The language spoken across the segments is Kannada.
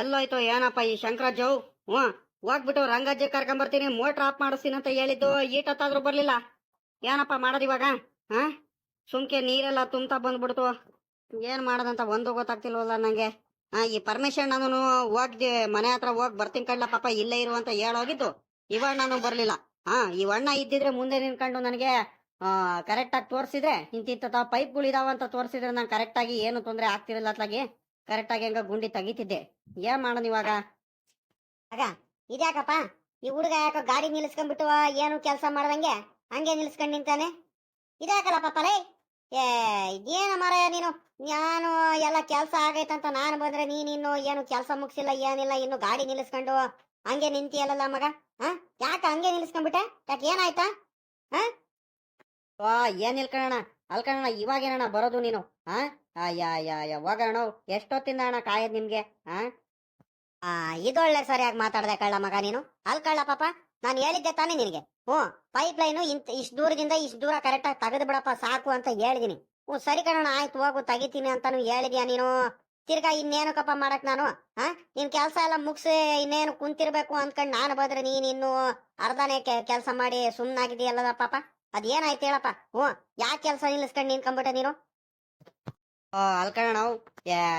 ಎಲ್ಲೋಯ್ತು, ಏನಪ್ಪ ಈ ಶಂಕರಾಜ್ ಹ್ಞೂ, ಹೋಗ್ಬಿಟ್ಟು ರಂಗಜ್ಜಿ ಕರ್ಕೊಂಬರ್ತೀನಿ ಮೋಟ್ರ್ ಆಫ್ ಮಾಡಿಸ್ತೀನಿ ಅಂತ ಹೇಳಿದ್ದು, ಈಟತ್ತಾದ್ರೂ ಬರ್ಲಿಲ್ಲ. ಏನಪ್ಪ ಮಾಡೋದು ಇವಾಗ? ಹಾ? ಸುಮ್ಕೆ ನೀರೆಲ್ಲ ತುಂಬ್ತಾ ಬಂದ್ಬಿಡ್ತು. ಏನ್ ಮಾಡೋದಂತ ಒಂದು ಗೊತ್ತಾಗ್ತಿಲ್ವಲ್ಲ ನಂಗೆ. ಹಾ, ಈ ಪರ್ಮಿಷನ್ ನಾನು ಹೋಗಿ ಮನೆ ಹತ್ರ ಹೋಗಿ ಬರ್ತೀನಿ ಕಣ್ಲ ಪಾಪ, ಇಲ್ಲೇ ಇರು ಅಂತ ಹೇಳೋಗಿದ್ದು, ಇವಾಗ ನಾನು ಬರ್ಲಿಲ್ಲ. ಹಾ, ಈ ಅಣ್ಣ ಇದ್ದಿದ್ರೆ ಮುಂದೆ ನಿನ್ಕೊಂಡು ನನಗೆ ಕರೆಕ್ಟ್ ಆಗಿ ತೋರಿಸಿದ್ರೆ ಇಂತಿಂತ ಪೈಪ್ಗಳು ಇದಾವ ಅಂತ ತೋರಿಸಿದ್ರೆ ನಾನು ಕರೆಕ್ಟ್ ಆಗಿ ಏನು ತೊಂದರೆ ಆಗ್ತಿರಲ್ಲ ಅತ್ಲಾಗಿ. ಕರೆಕ್ಟ್ ಆಗಿ ಹಂಗ ಗುಂಡಿ ತೆಗಿತಿದ್ದೆ. ಏನ್ ಮಾಡೋಣ ಇವಾಗ? ಆಗ, ಇದ್ಯಾಕಪ್ಪ? ಈ ಹುಡುಗ ಯಾಕೋ ಗಾಡಿ ನಿಲ್ಸ್ಕೊಂಡ್ಬಿಟ್ಟು ಏನು ಕೆಲಸ ಮಾಡ್ದಂಗೆ? ಹಂಗೆ ನಿಲ್ಸ್ಕೊಂಡ್ ನಿಂತಾನೆ? ಇದ್ಯಾಕಲ್ಲಪ್ಪ ಲೈ ಏ, ಇದೇನ ಮಾರಾಯ ನೀನು? ನಾನು ಎಲ್ಲ ಕೆಲಸ ಆಗೈತಂತ ನಾನು ಬಂದ್ರೆ ನೀನಿನ್ನು ಏನು ಕೆಲಸ ಮುಗಿಸಿಲ್ಲ, ಏನಿಲ್ಲ, ಇನ್ನು ಗಾಡಿ ನಿಲ್ಲಿಸ್ಕೊಂಡು ಹಂಗೆ ನಿಂತಿಯಲ್ಲ ಮಗ? ಹ ಯಾಕ ಹಂಗೆ ನಿಲ್ಲಿಸ್ಕೊಂಡ್ಬಿಟ್ಟೆ? ಯಾಕೆ ಏನಾಯ್ತಾ? ಹ ಏನ್ ಇಲ್ಕಣ ಅಲ್ಕಣ ಇವಾಗ ಏನಣ್ಣ ಬರೋದು ನೀನು? ಹಾ ಅಯ್ಯ ಹೋಗೋಣ ಎಷ್ಟೊತ್ತಿಂದ ಅಣ್ಣ ಕಾಯದ್ ನಿಮ್ಗೆ, ಆ? ಆ, ಇದೊಳ್ಳೆ ಸರಿಯಾಗಿ ಮಾತಾಡ್ದೆ ಕಳ್ಳ ಮಗ ನೀನು. ಅಲ್ ಕಳ್ಳ ಪಾಪ, ನಾನು ಹೇಳಿದ್ದೆ ತಾನೇ ನಿನಗೆ. ಹ್ಞೂ ಪೈಪ್ ಲೈನು ಇಂತ ಇಷ್ಟು ದೂರದಿಂದ ಇಷ್ಟು ದೂರ ಕರೆಕ್ಟಾಗಿ ತೆಗೆದು ಬಿಡಪ್ಪ ಸಾಕು ಅಂತ ಹೇಳಿದೀನಿ. ಹ್ಞೂ, ಸರಿ ಕಣಣ್ಣ, ಆಯ್ತು, ಹೋಗು, ತೆಗಿತೀನಿ ಅಂತಾನು ಹೇಳಿದ್ಯಾ ನೀನು? ತಿರ್ಗಾ ಇನ್ನೇನಕ್ಕಪ್ಪ ಮಾಡಕ್ ನಾನು ಹಾ ನಿನ್ ಕೆಲಸ ಎಲ್ಲ ಮುಗಿಸಿ, ಇನ್ನೇನು ಕುಂತಿರ್ಬೇಕು ಅನ್ಕೊಂಡ್ ನಾನು ಬಂದ್ರೆ ನೀನ್ ಇನ್ನು ಅರ್ಧನೇ ಕೆಲಸ ಮಾಡಿ ಸುಮ್ಮನಾಗಿದೆಯಲ್ಲ ಪಾಪ? ಅದೇನಾಯ್ತು ಹೇಳಪ್ಪ? ಹ್ಞೂ, ಯಾಕೆ ಕೆಲಸ ನಿಲ್ಲಿಸ್ಕೊಂಡು ಕಂಬಿಟ ನೀನು? ಅಲ್ಕಣ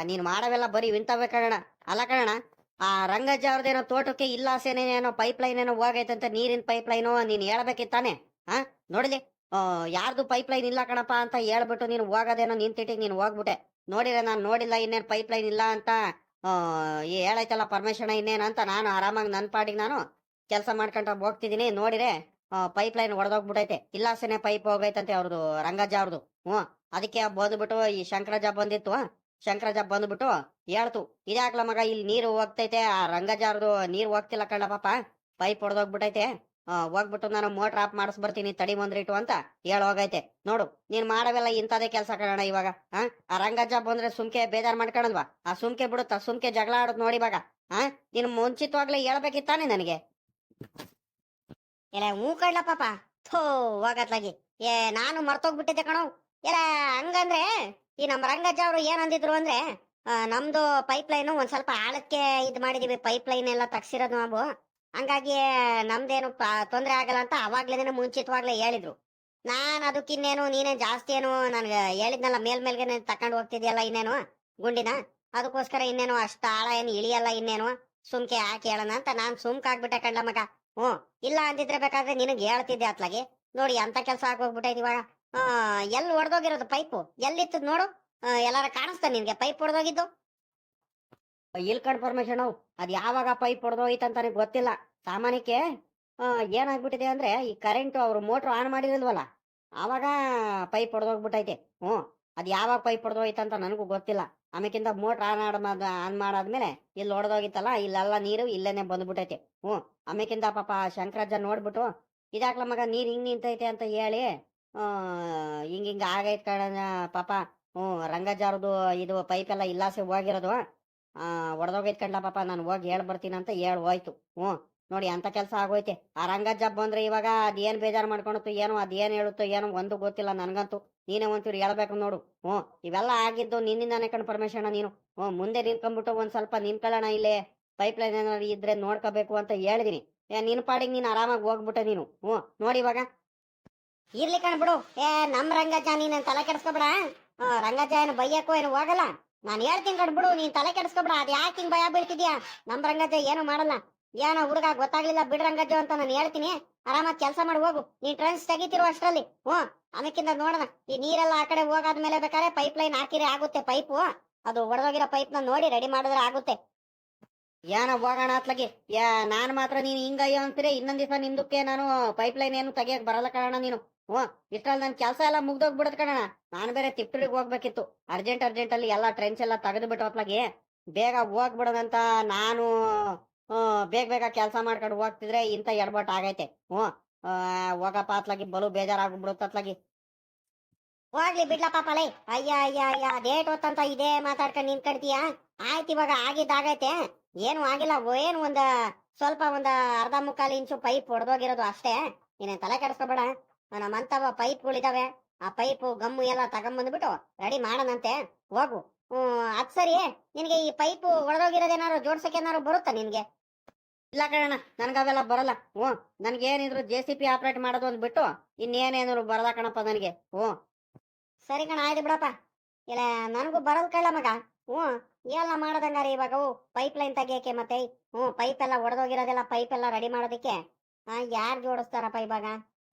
ನೀನ್ ಮಾಡವೆಲ್ಲ ಬರೀ ಇಂತವೇ ಕಣ ಅಲ್ಲ ಕಣ ಆ ರಂಗಜ್ಜ ಅವ್ರದ್ದೇನೋ ತೋಟಕ್ಕೆ ಇಲ್ಲ ಸೇನೇನೋ ಪೈಪ್ ಲೈನ್ ಏನೋ ಹೋಗೈತಂತ ನೀರಿನ ಪೈಪ್ ಲೈನು ನೀನ್ ಹೇಳ್ಬೇಕಿತ್ತಾನೆ ಹಾ ನೋಡಿಲಿ? ಯಾರ್ದು ಪೈಪ್ ಲೈನ್ ಇಲ್ಲ ಕಣಪ್ಪ ಅಂತ ಹೇಳ್ಬಿಟ್ಟು ನೀನು ಹೋಗೋದೇನೋ ನಿಂತಿಟ್ಟಿಗೆ ನೀನು ಹೋಗ್ಬಿಟ್ಟೆ. ನೋಡಿದ್ರೆ ನಾನು ನೋಡಿಲ್ಲ ಇನ್ನೇನು ಪೈಪ್ ಲೈನ್ ಇಲ್ಲ ಅಂತ ಹೇಳೈತಲ್ಲ ಪರ್ಮಿಷನ್ ಇನ್ನೇನು ಅಂತ ನಾನು ಆರಾಮಾಗಿ ನನ್ನ ಪಾಡಿಗೆ ನಾನು ಕೆಲಸ ಮಾಡ್ಕೊಂತ ಹೋಗ್ತಿದ್ದೀನಿ ನೋಡಿರೆ ಪೈಪ್ ಲೈನ್ ಒಡೆದೋಗ್ಬಿಟ್ಟೈತೆ ಇಲ್ಲ ಸೇನೆ ಪೈಪ್ ಹೋಗೈತಂತೆ ಅವ್ರದ್ದು ರಂಗಜ್ಜ ಅವ್ರದ್ದು ಹ್ಞೂ. ಅದಕ್ಕೆ ಬಂದ್ಬಿಟ್ಟು ಈ ಶಂಕರಜ ಬಂದಿತ್ತು. ಶಂಕರಜ ಬಂದ್ಬಿಟ್ಟು ಹೇಳ್ತು, ಇದ್ಯಾಕ್ಲ ಮಗ ಇಲ್ಲಿ ನೀರು ಹೋಗ್ತೈತೆ? ಆ ರಂಗಜಾರದು ನೀರು ಹೋಗ್ತಿಲ್ಲ ಕಣ್ಣ ಪಾಪ. ಪೈಪ್ ಹೊಡೆದೋಗ್ಬಿಟ್ಟೈತೆ ಹೋಗ್ಬಿಟ್ಟು ನಾನು ಮೋಟ್ರ್ ಆಫ್ ಮಾಡಿಸ್ ಬರ್ತೀನಿ ತಡಿ ಬಂದ್ರಿಟ್ಟು ಅಂತ ಹೇಳ ಹೋಗೈತೆ. ನೋಡು, ನೀನ್ ಮಾಡವೆಲ್ಲ ಇಂಥದೇ ಕೆಲಸ ಕಣ ಇವಾಗ. ಆ ರಂಗಜ್ಜ ಬಂದ್ರೆ ಸುಮ್ಕೆ ಬೇಜಾರ್ ಮಾಡ್ಕೊಳಲ್ವಾ ಆ ಸುಮ್ಕೆ ಬಿಡುತ್ತ? ಸುಮ್ಕೆ ಜಗಳ ಆಡೋದ್ ನೋಡಿ ಇವಾಗ. ಆ, ನೀನ್ ಮುಂಚಿತವಾಗ್ಲೇ ಹೇಳ್ಬೇಕಿತ್ತಾನೆ ನನಗೆ? ಎಲ್ಲ ಹೂ ಕಡ್ಲ ಪಾಪ. ಥೋ, ಹೋಗತ್ಲಾಗಿ. ಏ, ನಾನು ಮರ್ತೋಗ್ಬಿಟ್ಟಿದ್ದೆ ಕಣೋ. ಎಲ್ಲ ಹಂಗಂದ್ರೆ ಈ ನಮ್ಮ ರಂಗಜ್ಜ ಅವರು ಏನಂದಿದ್ರು ಅಂದ್ರೆ ನಮ್ದು ಪೈಪ್ ಲೈನ್ ಒಂದ್ ಸ್ವಲ್ಪ ಆಳಕ್ಕೆ ಇದ್ ಮಾಡಿದೀವಿ ಪೈಪ್ ಲೈನ್ ಎಲ್ಲ ತಗ್ಸಿರೋದು ನಾವು. ಹಂಗಾಗಿ ನಮ್ದೇನು ತೊಂದ್ರೆ ಆಗಲ್ಲ ಅಂತ ಅವಾಗ್ಲೇನೆ ಮುಂಚಿತವಾಗ್ಲೇ ಹೇಳಿದ್ರು. ನಾನ್ ಅದಕ್ಕಿನ್ನೇನು ನೀನೇ ಜಾಸ್ತಿ ಏನು ನನ್ಗೆ ಹೇಳಿದ್ನಲ್ಲ, ಮೇಲ್ ತಕೊಂಡು ಹೋಗ್ತಿದ್ಯಲ್ಲ ಇನ್ನೇನು, ಗುಂಡಿನ? ಅದಕ್ಕೋಸ್ಕರ ಇನ್ನೇನು ಅಷ್ಟ ಆಳ ಏನು ಇಳಿಯಲ್ಲ ಇನ್ನೇನು, ಸುಮ್ಕೆ ಹಾಕಿ ಹೇಳೋಣ ಅಂತ ನಾನ್ ಸುಮ್ಕ ಆಗ್ಬಿಟ್ಟೆ ಕಂಡ ಮಗ. ಹ್ಞೂ, ಇಲ್ಲ ಅಂದಿದ್ರೆ ಬೇಕಾದ್ರೆ ನಿನಗೆ ಹೇಳ್ತಿದ್ದೆ ಅತ್ಲಾಗೆ. ನೋಡಿ, ಅಂತ ಕೆಲಸ ಆಗೋಗ್ಬಿಟ್ಟೈತಿ ಇವಾಗ. ಎಲ್ಲಿ ಒಡೆದೋಗಿರೋದು ಪೈಪು? ಎಲ್ಲಿತ್ತು ನೋಡು. ಎಲ್ಲಾರ ಕಾಣಿಸ್ತಾ ನಿನ್ಗೆ ಪೈಪ್ ಹೊಡೆದೋಗಿದ್ದು ಇಲ್ಲಿ ಕನ್ಫರ್ಮೇಶನ್ ಅದ್ ಯಾವಾಗ ಪೈಪ್ ಅಂತ ನನಗೆ ಗೊತ್ತಿಲ್ಲ. ಸಾಮಾನ್ಯಕ್ಕೆ ಏನಾಗ್ಬಿಟ್ಟಿದೆ ಅಂದ್ರೆ ಈ ಕರೆಂಟ್ ಅವ್ರು ಮೋಟ್ರ್ ಆನ್ ಮಾಡಿರಲ್ವಲ್ಲ ಆವಾಗ ಪೈಪ್ ಹೊಡೆದೋಗ್ಬಿಟ್ಟೈತೆ ಹ್ಞೂ, ಅದ್ ಯಾವಾಗ ಪೈಪ್ ಹೊಡೆದೋಯ್ತು ಅಂತ ನನಗೂ ಗೊತ್ತಿಲ್ಲ. ಆಮೇಕಿಂತ ಮೋಟ್ರ್ ಆನ್ ಆಡ ಆನ್ ಮಾಡಾದ್ಮೇಲೆ ಇಲ್ಲಿ ಹೊಡೆದೋಗಿತ್ತಲ್ಲ ಇಲ್ಲೆಲ್ಲ ನೀರು ಇಲ್ಲೇನೆ ಬಂದ್ಬಿಟ್ಟೈತೆ. ಹ್ಞೂ ಆಮೇಕಿಂತ ಪಾಪ ಶಂಕರಾಜ ನೋಡ್ಬಿಟ್ಟು, ಇದಾಕ್ಲ ಮಗ ನೀರು ಹಿಂಗ್ ನಿಂತೈತೆ ಅಂತ ಹೇಳಿ ಹಿಂಗ್ ಹಿಂಗೆ ಆಗೈತ್ ಕಣ ಪಾಪ. ಹ್ಞೂ ಜಾರದು ಇದು ಪೈಪ್ ಎಲ್ಲ ಇಲ್ಲಾಸೆ ಹೋಗಿರೋದು. ಒಡೆದೋಗೈತ್ ಕಂಡ ಪಾಪ, ನಾನು ಹೋಗಿ ಹೇಳ್ ಬರ್ತೀನಿ ಅಂತ ಹೇಳ್ ಹೋಯ್ತು. ಹ್ಞೂ ನೋಡಿ ಅಂತ ಕೆಲಸ ಆಗೋಯ್ತೆ. ಆ ರಂಗಜ್ಜ ಬಂದ್ರೆ ಇವಾಗ ಅದೇನ್ ಬೇಜಾರ್ ಮಾಡ್ಕೊಳತ್ತು ಏನೋ, ಅದೇನ್ ಹೇಳುತ್ತೋ ಏನೋ ಒಂದು ಗೊತ್ತಿಲ್ಲ ನನಗಂತೂ. ನೀನೇ ಒಂಚೂರು ಹೇಳ್ಬೇಕು ನೋಡು. ಹ್ಞೂ ಇವೆಲ್ಲ ಆಗಿದ್ದು ನಿನ್ನಿಂದಾನೇ ಕಣ್ ನೀನು. ಹ್ಞೂ ಮುಂದೆ ನಿಂತ್ಕೊಂಡ್ಬಿಟ್ಟು ಒಂದ್ ಸ್ವಲ್ಪ ನಿಂತ್ಕೊಳ್ಳೋಣ ಇಲ್ಲೇ ಪೈಪ್ ಲೈನ್ ಏನಾದ್ರು ಇದ್ರೆ ನೋಡ್ಕೋಬೇಕು ಅಂತ ಹೇಳಿದೀನಿ. ಏ, ನಿನ್ ಪಾಡಿಗೆ ನೀನು ಆರಾಮಾಗಿ ಹೋಗ್ಬಿಟ್ಟೆ ನೀನು. ಹ್ಞೂ ನೋಡಿ ಇವಾಗ. ಇರ್ಲಿ ಕಣ್ ಬಿಡು. ಏ ನಮ್ ರಂಗಜ್ಜ ನೀನ್ ತಲೆ ಕೆಡ್ಸ್ಕೊಬೇಡ. ಆ, ರಂಗಜ್ಜ ಏನು ಬೈಯಕ್ಕೋ ಏನು ಹೋಗಲ್ಲ. ನಾನು ಹೇಳ್ತೀನಿ ಕಣ್ ಬಿಡು ನೀನ್ ತಲೆ ಕೆಡ್ಸ್ಕೊಬೇಡ. ಅದ್ ಯಾಕೆ ಹಿಂಗ್ ಭಯ ಬೀಳ್ತಿದ್ಯಾ? ನಮ್ ರಂಗಜ್ಜ ಏನು ಮಾಡಲ್ಲ. ಏನೋ ಹುಡುಗ ಗೊತ್ತಾಗ್ಲಿಲ್ಲ ಬಿಡ್ ರಂಗಜ್ಜ ಅಂತ ನಾನು ಹೇಳ್ತೀನಿ. ಆರಾಮಾಗಿ ಕೆಲಸ ಮಾಡಿ ಹೋಗು. ನೀನ್ ಟ್ರೆನ್ಸ್ ತೆಗಿತಿರೋ ಅಷ್ಟರಲ್ಲಿ. ಹ್ಞೂ ಅದಕ್ಕಿಂತ ನೋಡೋಣ. ಈ ನೀರೆಲ್ಲ ಆ ಕಡೆ ಹೋಗಾದ್ಮೇಲೆ ಬೇಕಾದ್ರೆ ಪೈಪ್ ಲೈನ್ ಹಾಕಿದ್ರೆ ಆಗುತ್ತೆ ಪೈಪು ಅದು ಒಡೆದೋಗಿರೋ ಪೈಪ್ನ ನೋಡಿ ರೆಡಿ ಮಾಡಿದ್ರೆ ಆಗುತ್ತೆ. ಏನ ಹೋಗೋಣ ಅತ್ಲಗೆ. ಯಾ ನಾನ್ ಮಾತ್ರ ನೀನ್ ಹಿಂಗಯ್ಯೋ ಅಂತೀರಿ? ಇನ್ನೊಂದ್ ದಿವಸ ನಿಮ್ದಕ್ಕೆ ನಾನು ಪೈಪ್ ಲೈನ್ ಏನು ತೆಗಿಯಕ್ ಬರಲ್ಲ ಕಾರಣ ನೀನು. ಹ್ಞೂ ಇಷ್ಟ್ರಲ್ಲಿ ನನ್ ಕೆಲಸ ಎಲ್ಲ ಮುಗ್ದೋಗ್ಬಿಡತ್ ಕಣ ನಾನು ಬೇರೆ ತಿಪ್ಪಡಿಗೆ ಹೋಗ್ಬೇಕಿತ್ತು. ಅರ್ಜೆಂಟ್ ಅರ್ಜೆಂಟ್ ಅಲ್ಲಿ ಎಲ್ಲ ಟ್ರೈನ್ಸ್ ಎಲ್ಲ ತೆಗೆದು ಬಿಟ್ಟು ಹೊತ್ಲಾಗಿ ಬೇಗ ಹೋಗ್ಬಿಡೋದಂತ ನಾನು ಬೇಗ ಬೇಗ ಕೆಲಸ ಮಾಡ್ಕೊಂಡು ಹೋಗ್ತಿದ್ರೆ ಇಂತ ಎಡ್ಬಟ್ ಆಗೈತೆ. ಆ, ಹೋಗಪ್ಪ ಅತ್ಲಾಗಿ ಬಲು ಬೇಜಾರಾಗ್ಬಿಡುತ್ತೆ ಅತ್ಲಾಗಿ ಹೋಗ್ಲಿ ಬಿಡ್ಲಪ್ಪ ಪಲೈ ಅಯ್ಯ ಅಯ್ಯ ಅಯ್ಯ ಡೇಟ್ ಹೊತ್ತಂತ ಇದೇ ಮಾತಾಡ್ಕೊಂಡು ನಿಂತ್ಕೊಳ್ತೀಯ ಆಯ್ತು ಇವಾಗ ಆಗಿದ್ದಾಗೈತೆ ಏನು ಆಗಿಲ್ಲ ಏನು ಒಂದ ಸ್ವಲ್ಪ ಒಂದ ಅರ್ಧ ಮುಕ್ಕಾಲು ಇಂಚು ಪೈಪ್ ಹೊಡೆದೋಗಿರೋದು ಅಷ್ಟೇ. ನೀನೇನ್ ತಲೆ ಕೆಡಿಸ್ಕೋಬೇಡ. ನಮ್ಮಂತವ ಪೈಪ್ಗಳಿದಾವೆ. ಆ ಪೈಪ್, ಗಮ್ಮು ಎಲ್ಲ ತಗೊಂಬಂದ್ಬಿಟ್ಟು ರೆಡಿ ಮಾಡೋಣಂತೆ. ಹೋಗು. ಹ್ಮ್, ಅದ್ ಸರಿ. ನಿನ್ಗೆ ಈ ಪೈಪು ಒಳಗೋಗಿರೋದೇನಾರು ಜೋಡ್ಸಕ್ಕೆ ಏನಾದ್ರು ಬರುತ್ತಾ ನಿನ್ಗೆ? ಇಲ್ಲ ಕಣ ನನಗೆ ಅವೆಲ್ಲ ಬರಲ್ಲ. ಹ್ಞೂ, ನನಗೇನಿದ್ರು ಜೆ ಸಿ ಪಿ ಆಪರೇಟ್ ಮಾಡೋದು ಅಂದ್ಬಿಟ್ಟು ಬಿಟ್ಟು ಇನ್ನೇನೇನಿದ್ರು ಬರಲ್ಲ ಕಣಪ್ಪ ನನಗೆ. ಹ್ಞೂ. ಸರಿ ಕಣ, ಆಯ್ತು ಬಿಡಪ್ಪ. ಇಲ್ಲ, ನನಗೂ ಬರಲ್ ಕಳ್ಳ ಮಗ. ಹ್ಞೂ, ಎಲ್ಲ ಮಾಡೋದಂಗಾರೆ ಇವಾಗ. ಪೈಪ್ ಲೈನ್ ತೆಗಿಯಕ್ಕೆ ಮತ್ತೆ. ಹ್ಞೂ ಪೈಪ್ ಎಲ್ಲ ಒಡೆದೋಗಿರೋದೆಲ್ಲ ಪೈಪ್ ಎಲ್ಲ ರೆಡಿ ಮಾಡೋದಕ್ಕೆ. ಹಾ ಯಾರು ಜೋಡಿಸ್ತಾರಪ್ಪ ಇವಾಗ?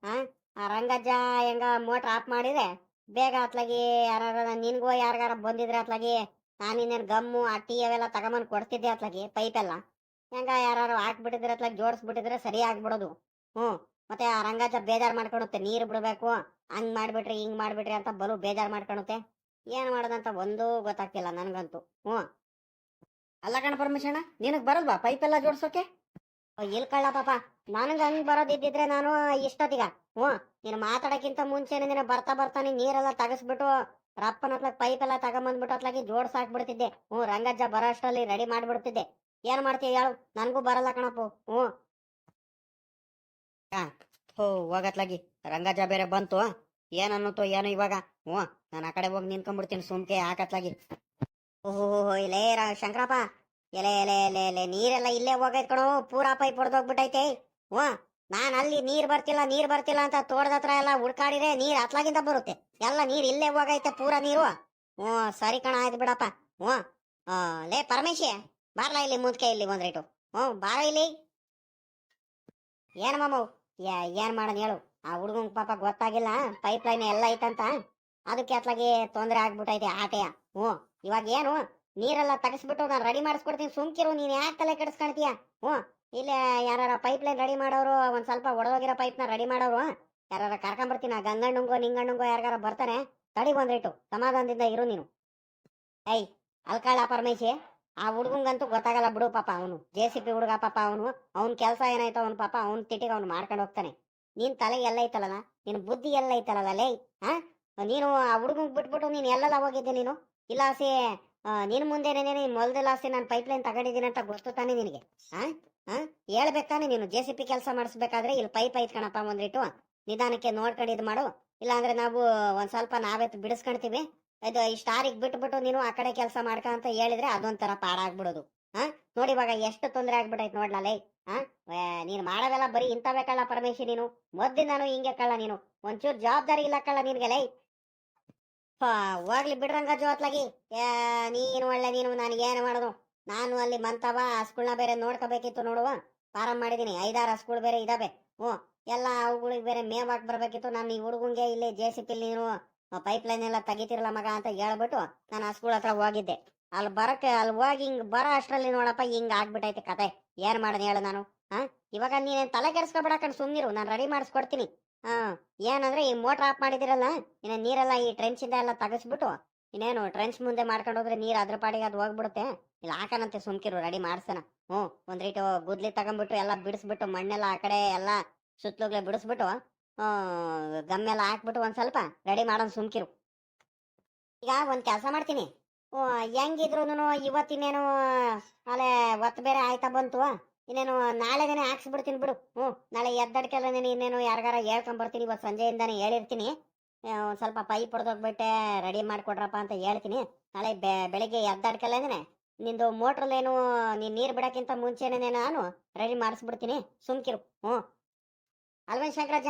ಹಾ ಆ ರಂಗಜ್ಜ ಹೆಂಗ ಮೋಟ್ರ್ ಆಫ್ ಮಾಡಿದ್ರೆ ಬೇಗ ಅತ್ಲಾಗಿ ಯಾರ ನಿನ್ಗೋ ಯಾರಿಗಾರ ಬಂದಿದ್ರೆ ಅತ್ಲಾಗಿ ನಾನು ಇನ್ನೇನು ಗಮ್ಮು, ಆ ಟೀ ಅವೆಲ್ಲ ತಗೊಂಬಂದು ಕೊಡ್ತಿದ್ದೆ ಅತ್ಲಾಗಿ, ಪೈಪ್ ಎಲ್ಲ. ಹೆಂಗ ಯಾರು ಹಾಕ್ಬಿಟ್ಟಿದ್ರೆ ಅತ್ಲಾಗಿ ಜೋಡಿಸ್ಬಿಟ್ಟಿದ್ರೆ ಸರಿ ಆಗ್ಬಿಡೋದು. ಹ್ಞೂ, ಮತ್ತೆ ಆ ರಂಗಜ್ಜ ಬೇಜಾರು ಮಾಡ್ಕೊಳುತ್ತೆ, ನೀರು ಬಿಡಬೇಕು, ಹಂಗ್ ಮಾಡ್ಬಿಟ್ರಿ, ಹಿಂಗ್ ಮಾಡ್ಬಿಟ್ರಿ ಅಂತ ಬಲು ಬೇಜಾರು ಮಾಡ್ಕೊಳುತ್ತೆ. ಏನ್ ಮಾಡೋದಂತ ಒಂದೂ ಗೊತ್ತಾಗ್ತಿಲ್ಲ ನನಗಂತೂ. ಹ್ಞೂ. ಅಲ್ಲ ಕಣ ಪರಮೇಶಣ್ಣ ನಿನಗೆ ಬರಲ್ವಾ ಪೈಪ್ ಎಲ್ಲ ಜೋಡ್ಸೋಕೆ? ಇಲ್ ಕಳ್ಳ ಪಾಪ? ನನಗ್ ಹಂಗ್ ಬರೋದಿದ್ದಿದ್ರೆ ನಾನು ಇಷ್ಟೊತ್ತಿಗ. ಹ್ಞೂ, ನೀನು ಮಾತಾಡಕ್ಕಿಂತ ಮುಂಚೆನೆ ನೀನು ಬರ್ತಾ ಬರ್ತಾ ನೀನ್ ನೀರೆಲ್ಲ ತಗಸ್ಬಿಟ್ಟು, ರಪ್ಪನ ಹತ್ಲಾಗ ಪೈಪ್ ಎಲ್ಲ ತಗೊಂಬಂದ್ಬಿಟ್ಟು ಅತ್ಲಾಗಿ ಜೋಡ್ಸಾಕ್ಬಿಡ್ತಿದ್ದೆ ಹ್ಞೂ, ರಂಗಜ್ಜ ಬರೋ ಅಷ್ಟರಲ್ಲಿ ರೆಡಿ ಮಾಡ್ಬಿಡ್ತಿದ್ದೆ. ಏನ್ ಮಾಡ್ತೀಯ ಹೇಳು? ನನಗೂ ಬರಲ್ಲ ಕಣಪ್ಪು. ಹ್ಞೂ. ಹೋ ಹೋಗತ್ಲಾಗಿ ರಂಗಜ್ಜ ಬೇರೆ ಬಂತು. ಏನನ್ನುತ್ತೋ ಏನೋ ಇವಾಗ. ಹ್ಞೂ, ನಾನು ಆ ಕಡೆ ಹೋಗಿ ನಿಂತ್ಕೊಂಡ್ಬಿಡ್ತೀನಿ ಸುಮ್ಕೆ ಹಾಕತ್ಲಾಗಿ ಓಹೋ ಇಲೇ ರಾ ಶಂಕರಪ್ಪ. ಎಲೆ ಎಲೆ ಎಲೆ ಎಲೆ, ನೀರೆಲ್ಲ ಇಲ್ಲೇ ಹೋಗೈತ್ ಕಣೋ, ಪೂರಾ ಪೈಪ್ ಹೊಡೆದೋಗ್ಬಿಟ್ಟೈತೆ ಹ್ಞೂ, ನಾನು ಅಲ್ಲಿ ನೀರ್ ಬರ್ತಿಲ್ಲ ನೀರ್ ಬರ್ತಿಲ್ಲ ಅಂತ ತೋಟದ ಹತ್ರ ಎಲ್ಲ ಹುಡ್ಕಾಡಿದ್ರೆ ನೀರ್ ಅತ್ಲಾಗಿಂದ ಬರುತ್ತೆ. ಎಲ್ಲ ನೀರ್ ಇಲ್ಲೇ ಹೋಗೈತೆ ಪೂರಾ ನೀರು. ಹ್ಞೂ, ಸರಿ ಕಣ, ಆಯ್ತು ಬಿಡಪ್ಪ. ಹ್ಞೂ ಲೇ ಪರಮೇಶಿ, ಬಾರ್ಲಾ ಇಲ್ಲಿ ಮುಂದ್ಕೆ ಇಲ್ಲಿ ಒಂದ್ರೇಟು ಹ್ಞೂ, ಬಾರ ಇಲ್ಲಿ. ಏನ್ ಯಾ- ಏನ್ ಮಾಡೋಣ ಹೇಳು. ಆ ಹುಡುಗಂಗ್ ಪಾಪ ಗೊತ್ತಾಗಿಲ್ಲ ಪೈಪ್ ಲೈನ್ ಎಲ್ಲ ಐತಂತ. ಅದಕ್ಕೆ ಅತ್ಲಾಗಿ ತೊಂದರೆ ಆಗ್ಬಿಟ್ಟೈತೆ ಆಟೆಯ. ಹ್ಞೂ, ಇವಾಗ ಏನು? ನೀರೆಲ್ಲ ತಗಸ್ಬಿಟ್ಟು ನಾನು ರೆಡಿ ಮಾಡಿಸ್ಕೊಡ್ತೀನಿ. ಸುಮ್ಕಿರು, ನೀನ್ ಯಾಕೆ ತಲೆ ಕೆಡಿಸ್ಕೊಳ್ತೀಯ? ಹ್ಞೂ, ಇಲ್ಲೇ ಯಾರ ಪೈಪ್ ಲೈನ್ ರೆಡಿ ಮಾಡೋರು, ಒಂದ್ ಸ್ವಲ್ಪ ಒಡೆದೋಗಿರೋ ಪೈಪ್ನ ರೆಡಿ ಮಾಡೋರು ಯಾರ ಕರ್ಕೊಂಬರ್ತೀನಿ. ಆ ಗಂಗಣ್ಣುಂಗೋ, ನಿಂಗಣ್ಣುಂಗೋ ಯಾರಿಗಾರ ಬರ್ತಾನೆ ತಡಿ ಬಂದ್ರಿಟ್ಟು ಸಮಾಧಾನದಿಂದ ಇರು ನೀನು. ಐ ಅಲ್ಕಾಳ ಪರಮೇಶಿ, ಆ ಹುಡುಗಂಗಂತೂ ಗೊತ್ತಾಗಲ್ಲ ಬಿಡು ಪಾಪ ಅವನು. ಜೆ ಸಿ ಪಿ ಹುಡುಗ ಪಾಪ ಅವನು. ಅವ್ನ ಕೆಲಸ ಏನಾಯ್ತು ಅವ್ನು ಪಾಪ ಅವ್ನ ತಿಟ್ಟಿಗೆ ಅವ್ನು ಮಾಡ್ಕೊಂಡು ಹೋಗ್ತಾನೆ. ನೀನ್ ತಲೆ ಎಲ್ಲ ಐತಲ್ಲ ನಿನ್ ಬುದ್ಧಿ ಎಲ್ಲ ಐತಲ್ಲ ಲೇ, ಹಾ? ನೀನು ಆ ಹುಡುಗಂಗ್ ಬಿಟ್ಬಿಟ್ಟು ನೀನ್ ಎಲ್ಲೆಲ್ಲ ಹೋಗಿದ್ದೆ ನೀನು? ಇಲ್ಲ ಆಸೆ ನಿನ್ ಮುಂದೆ ನೀನ್ ಮೊದಲ ಆಸೆ ನಾನು ಪೈಪ್ ಲೈನ್ ತಗೊಂಡಿದ್ದೀನಿ ಅಂತ ಗೊತ್ತು ತಾನೇ ನಿನಗೆ? ಹಾ ಹಾ ಹೇಳ್ಬೇಕು ತಾನೆ ನೀನು ಜೆ ಸಿ ಪಿ ಕೆಲಸ ಮಾಡಿಸ್ಬೇಕಾದ್ರೆ ಇಲ್ಲಿ ಪೈಪ್ ಐತ್ ಕಣಪ್ಪ ಒಂದಿಟ್ಟು ನಿಧಾನಕ್ಕೆ ನೋಡ್ಕೊಂಡು ಇದು ಮಾಡು. ಇಲ್ಲಾಂದ್ರೆ ನಾವು ಒಂದ್ ಸ್ವಲ್ಪ ನಾವೇ ಬಿಡಿಸ್ಕೊಂತೀವಿ ಇದು ಇಷ್ಟ ಆರಿಗೆ ಬಿಟ್ಬಿಟ್ಟು ನೀನು ಆ ಕಡೆ ಕೆಲಸ ಮಾಡ್ಕ ಅಂತ ಹೇಳಿದ್ರೆ ಅದೊಂಥರ ಪಾಡಾಗ್ಬಿಡೋದು. ಹಾ ನೋಡಿ ಇವಾಗ ಎಷ್ಟು ತೊಂದರೆ ಆಗ್ಬಿಟ್ಟೈತೆ ನೋಡ್ಲೇ ಹಾ ನೀನ್ ಮಾಡೋವೆಲ್ಲ ಬರೀ ಇಂಥವೇ ಕಳ್ಳ ಪರಮೇಶಿ ನೀನು. ಮೊದ್ಲಿಂದಾನು ಹಿಂಗೆ ಕಳ್ಳ ನೀನು. ಒಂಚೂರು ಜವಾಬ್ದಾರಿ ಇಲ್ಲ ಕಳ್ಳ ನಿನ್ಗೆ, ಲೇ. ಹೋಗ್ಲಿ ಬಿಡ್ರಂಗ ಜೋತ್ಲಾಗಿ. ನೀನು ಒಳ್ಳೆ, ನೀನು ನನಗೆ ಏನು ಮಾಡೋದು? ನಾನು ಅಲ್ಲಿ ಮಂತವ ಹಸ್ಗಳ್ನ ಬೇರೆ ನೋಡ್ಕೋಬೇಕಿತ್ತು ನೋಡುವ. ಪಾರಂ ಮಾಡಿದೀನಿ ಐದಾರು ಹಸ್ಗಳು ಬೇರೆ ಇದಾವೆ. ಹ್ಞೂ. ಎಲ್ಲ ಅವುಗಳಿಗೆ ಬೇರೆ ಮೇವಾಕ್ ಬರಬೇಕಿತ್ತು. ನಾನು ಈ ಹುಡುಗಂಗೆ ಇಲ್ಲಿ ಜೆ ಸಿ ಪಿಲ್ ನೀನು ಪೈಪ್ ಲೈನ್ ಎಲ್ಲ ತೆಗಿತಿರಲ್ಲ ಮಗ ಅಂತ ಹೇಳ್ಬಿಟ್ಟು ನಾನು ಹಸ್ಗಳ ಹತ್ರ ಹೋಗಿದ್ದೆ. ಅಲ್ಲಿ ಬರಕ್ಕೆ, ಅಲ್ಲಿ ಹೋಗಿ ಹಿಂಗ್ ಬರೋ ಅಷ್ಟರಲ್ಲಿ ನೋಡಪ್ಪ, ಹಿಂಗ್ ಆಗ್ಬಿಟ್ಟೈತೆ ಕತೆ. ಏನ್ ಮಾಡೋದು ಹೇಳು ನಾನು? ಹಾ ಇವಾಗ ನೀನೇನ್ ತಲೆ ಕೆಡಿಸ್ಕೊಬೇಡಕಂಡ್ ಸುಮ್ಮನಿರು ನಾನು ರೆಡಿ ಮಾಡಿಸ್ಕೊಡ್ತೀನಿ. ಹಾ, ಏನಂದ್ರೆ ಈ ಮೋಟರ್ ಆಫ್ ಮಾಡಿದಿರಲ್ಲ, ಇನ್ನ ನೀರೆಲ್ಲ ಈ ಟ್ರೆಂಚ್ ಇಂದ ಎಲ್ಲ ತಗಸ್ಬಿಟ್ಟು, ಇನ್ನೇನು ಟ್ರೆಂಚ್ ಮುಂದೆ ಮಾಡ್ಕೊಂಡು ಹೋದ್ರೆ ನೀರ್ ಅದ್ರ ಪಾಡಿಗೆ ಅದು ಹೋಗ್ಬಿಡುತ್ತೆ. ಇಲ್ಲ, ಹಾಕನಂತೆ ಸುಮ್ಕಿರು ರೆಡಿ ಮಾಡ್ಸನ. ಹ್ಞೂ, ಒಂದ್ ರೀಟು ಗುದ್ಲಿ ತಗೊಂಡ್ಬಿಟ್ಟು ಎಲ್ಲ ಬಿಡಿಸ್ಬಿಟ್ಟು, ಮಣ್ಣೆಲ್ಲ ಆ ಕಡೆ ಎಲ್ಲ ಸುತ್ತಲೂಗ್ಲೆ ಬಿಡಿಸ್ಬಿಟ್ಟು ಗಮ್ಮೆಲ್ಲ ಹಾಕ್ಬಿಟ್ಟು ಒಂದ್ ಸ್ವಲ್ಪ ರೆಡಿ ಮಾಡೋನ್ ಸುಮ್ಕಿರು. ಈಗ ಒಂದ್ ಕೆಲಸ ಮಾಡ್ತೀನಿ. ಹೆಂಗಿದ್ರು ಇವತ್ತಿನೇನು ಅಲ್ಲೇ ಒತ್ತು ಬೇರೆ ಆಯ್ತಾ ಬಂತು. ಇನ್ನೇನು ನಾಳೆಗೇನೆ ಹಾಕ್ಸ್ಬಿಡ್ತೀನಿ ಬಿಡು. ಹ್ಞೂ, ನಾಳೆ ಎದ್ದಡ್ಕೆಲ್ಲ ನೀನು, ಇನ್ನೇನು ಯಾರಿಗಾರ ಹೇಳ್ಕೊಂಬರ್ತೀನಿ, ಇವತ್ತು ಸಂಜೆಯಿಂದಾನೆ ಹೇಳಿರ್ತೀನಿ. ಒಂದು ಸ್ವಲ್ಪ ಪೈಪ್ ಹೊಡೆದೋಗ್ಬಿಟ್ಟೆ, ರೆಡಿ ಮಾಡಿಕೊಡ್ರಪ್ಪ ಅಂತ ಹೇಳ್ತೀನಿ. ನಾಳೆ ಬೆ- ಬೆಳಗ್ಗೆ ಎದ್ದಡ್ಕೆಲ್ಲೇ ನಿಂದು ಮೋಟ್ರಲ್ಲೇನು ನೀನು ನೀರು ಬಿಡೋಕ್ಕಿಂತ ಮುಂಚೆನೇ ನಾನು ರೆಡಿ ಮಾಡಿಸ್ಬಿಡ್ತೀನಿ. ಸುಮ್ಕಿರು. ಹ್ಞೂ. ಅಲ್ವೇನ್ ಶಂಕರಾಜ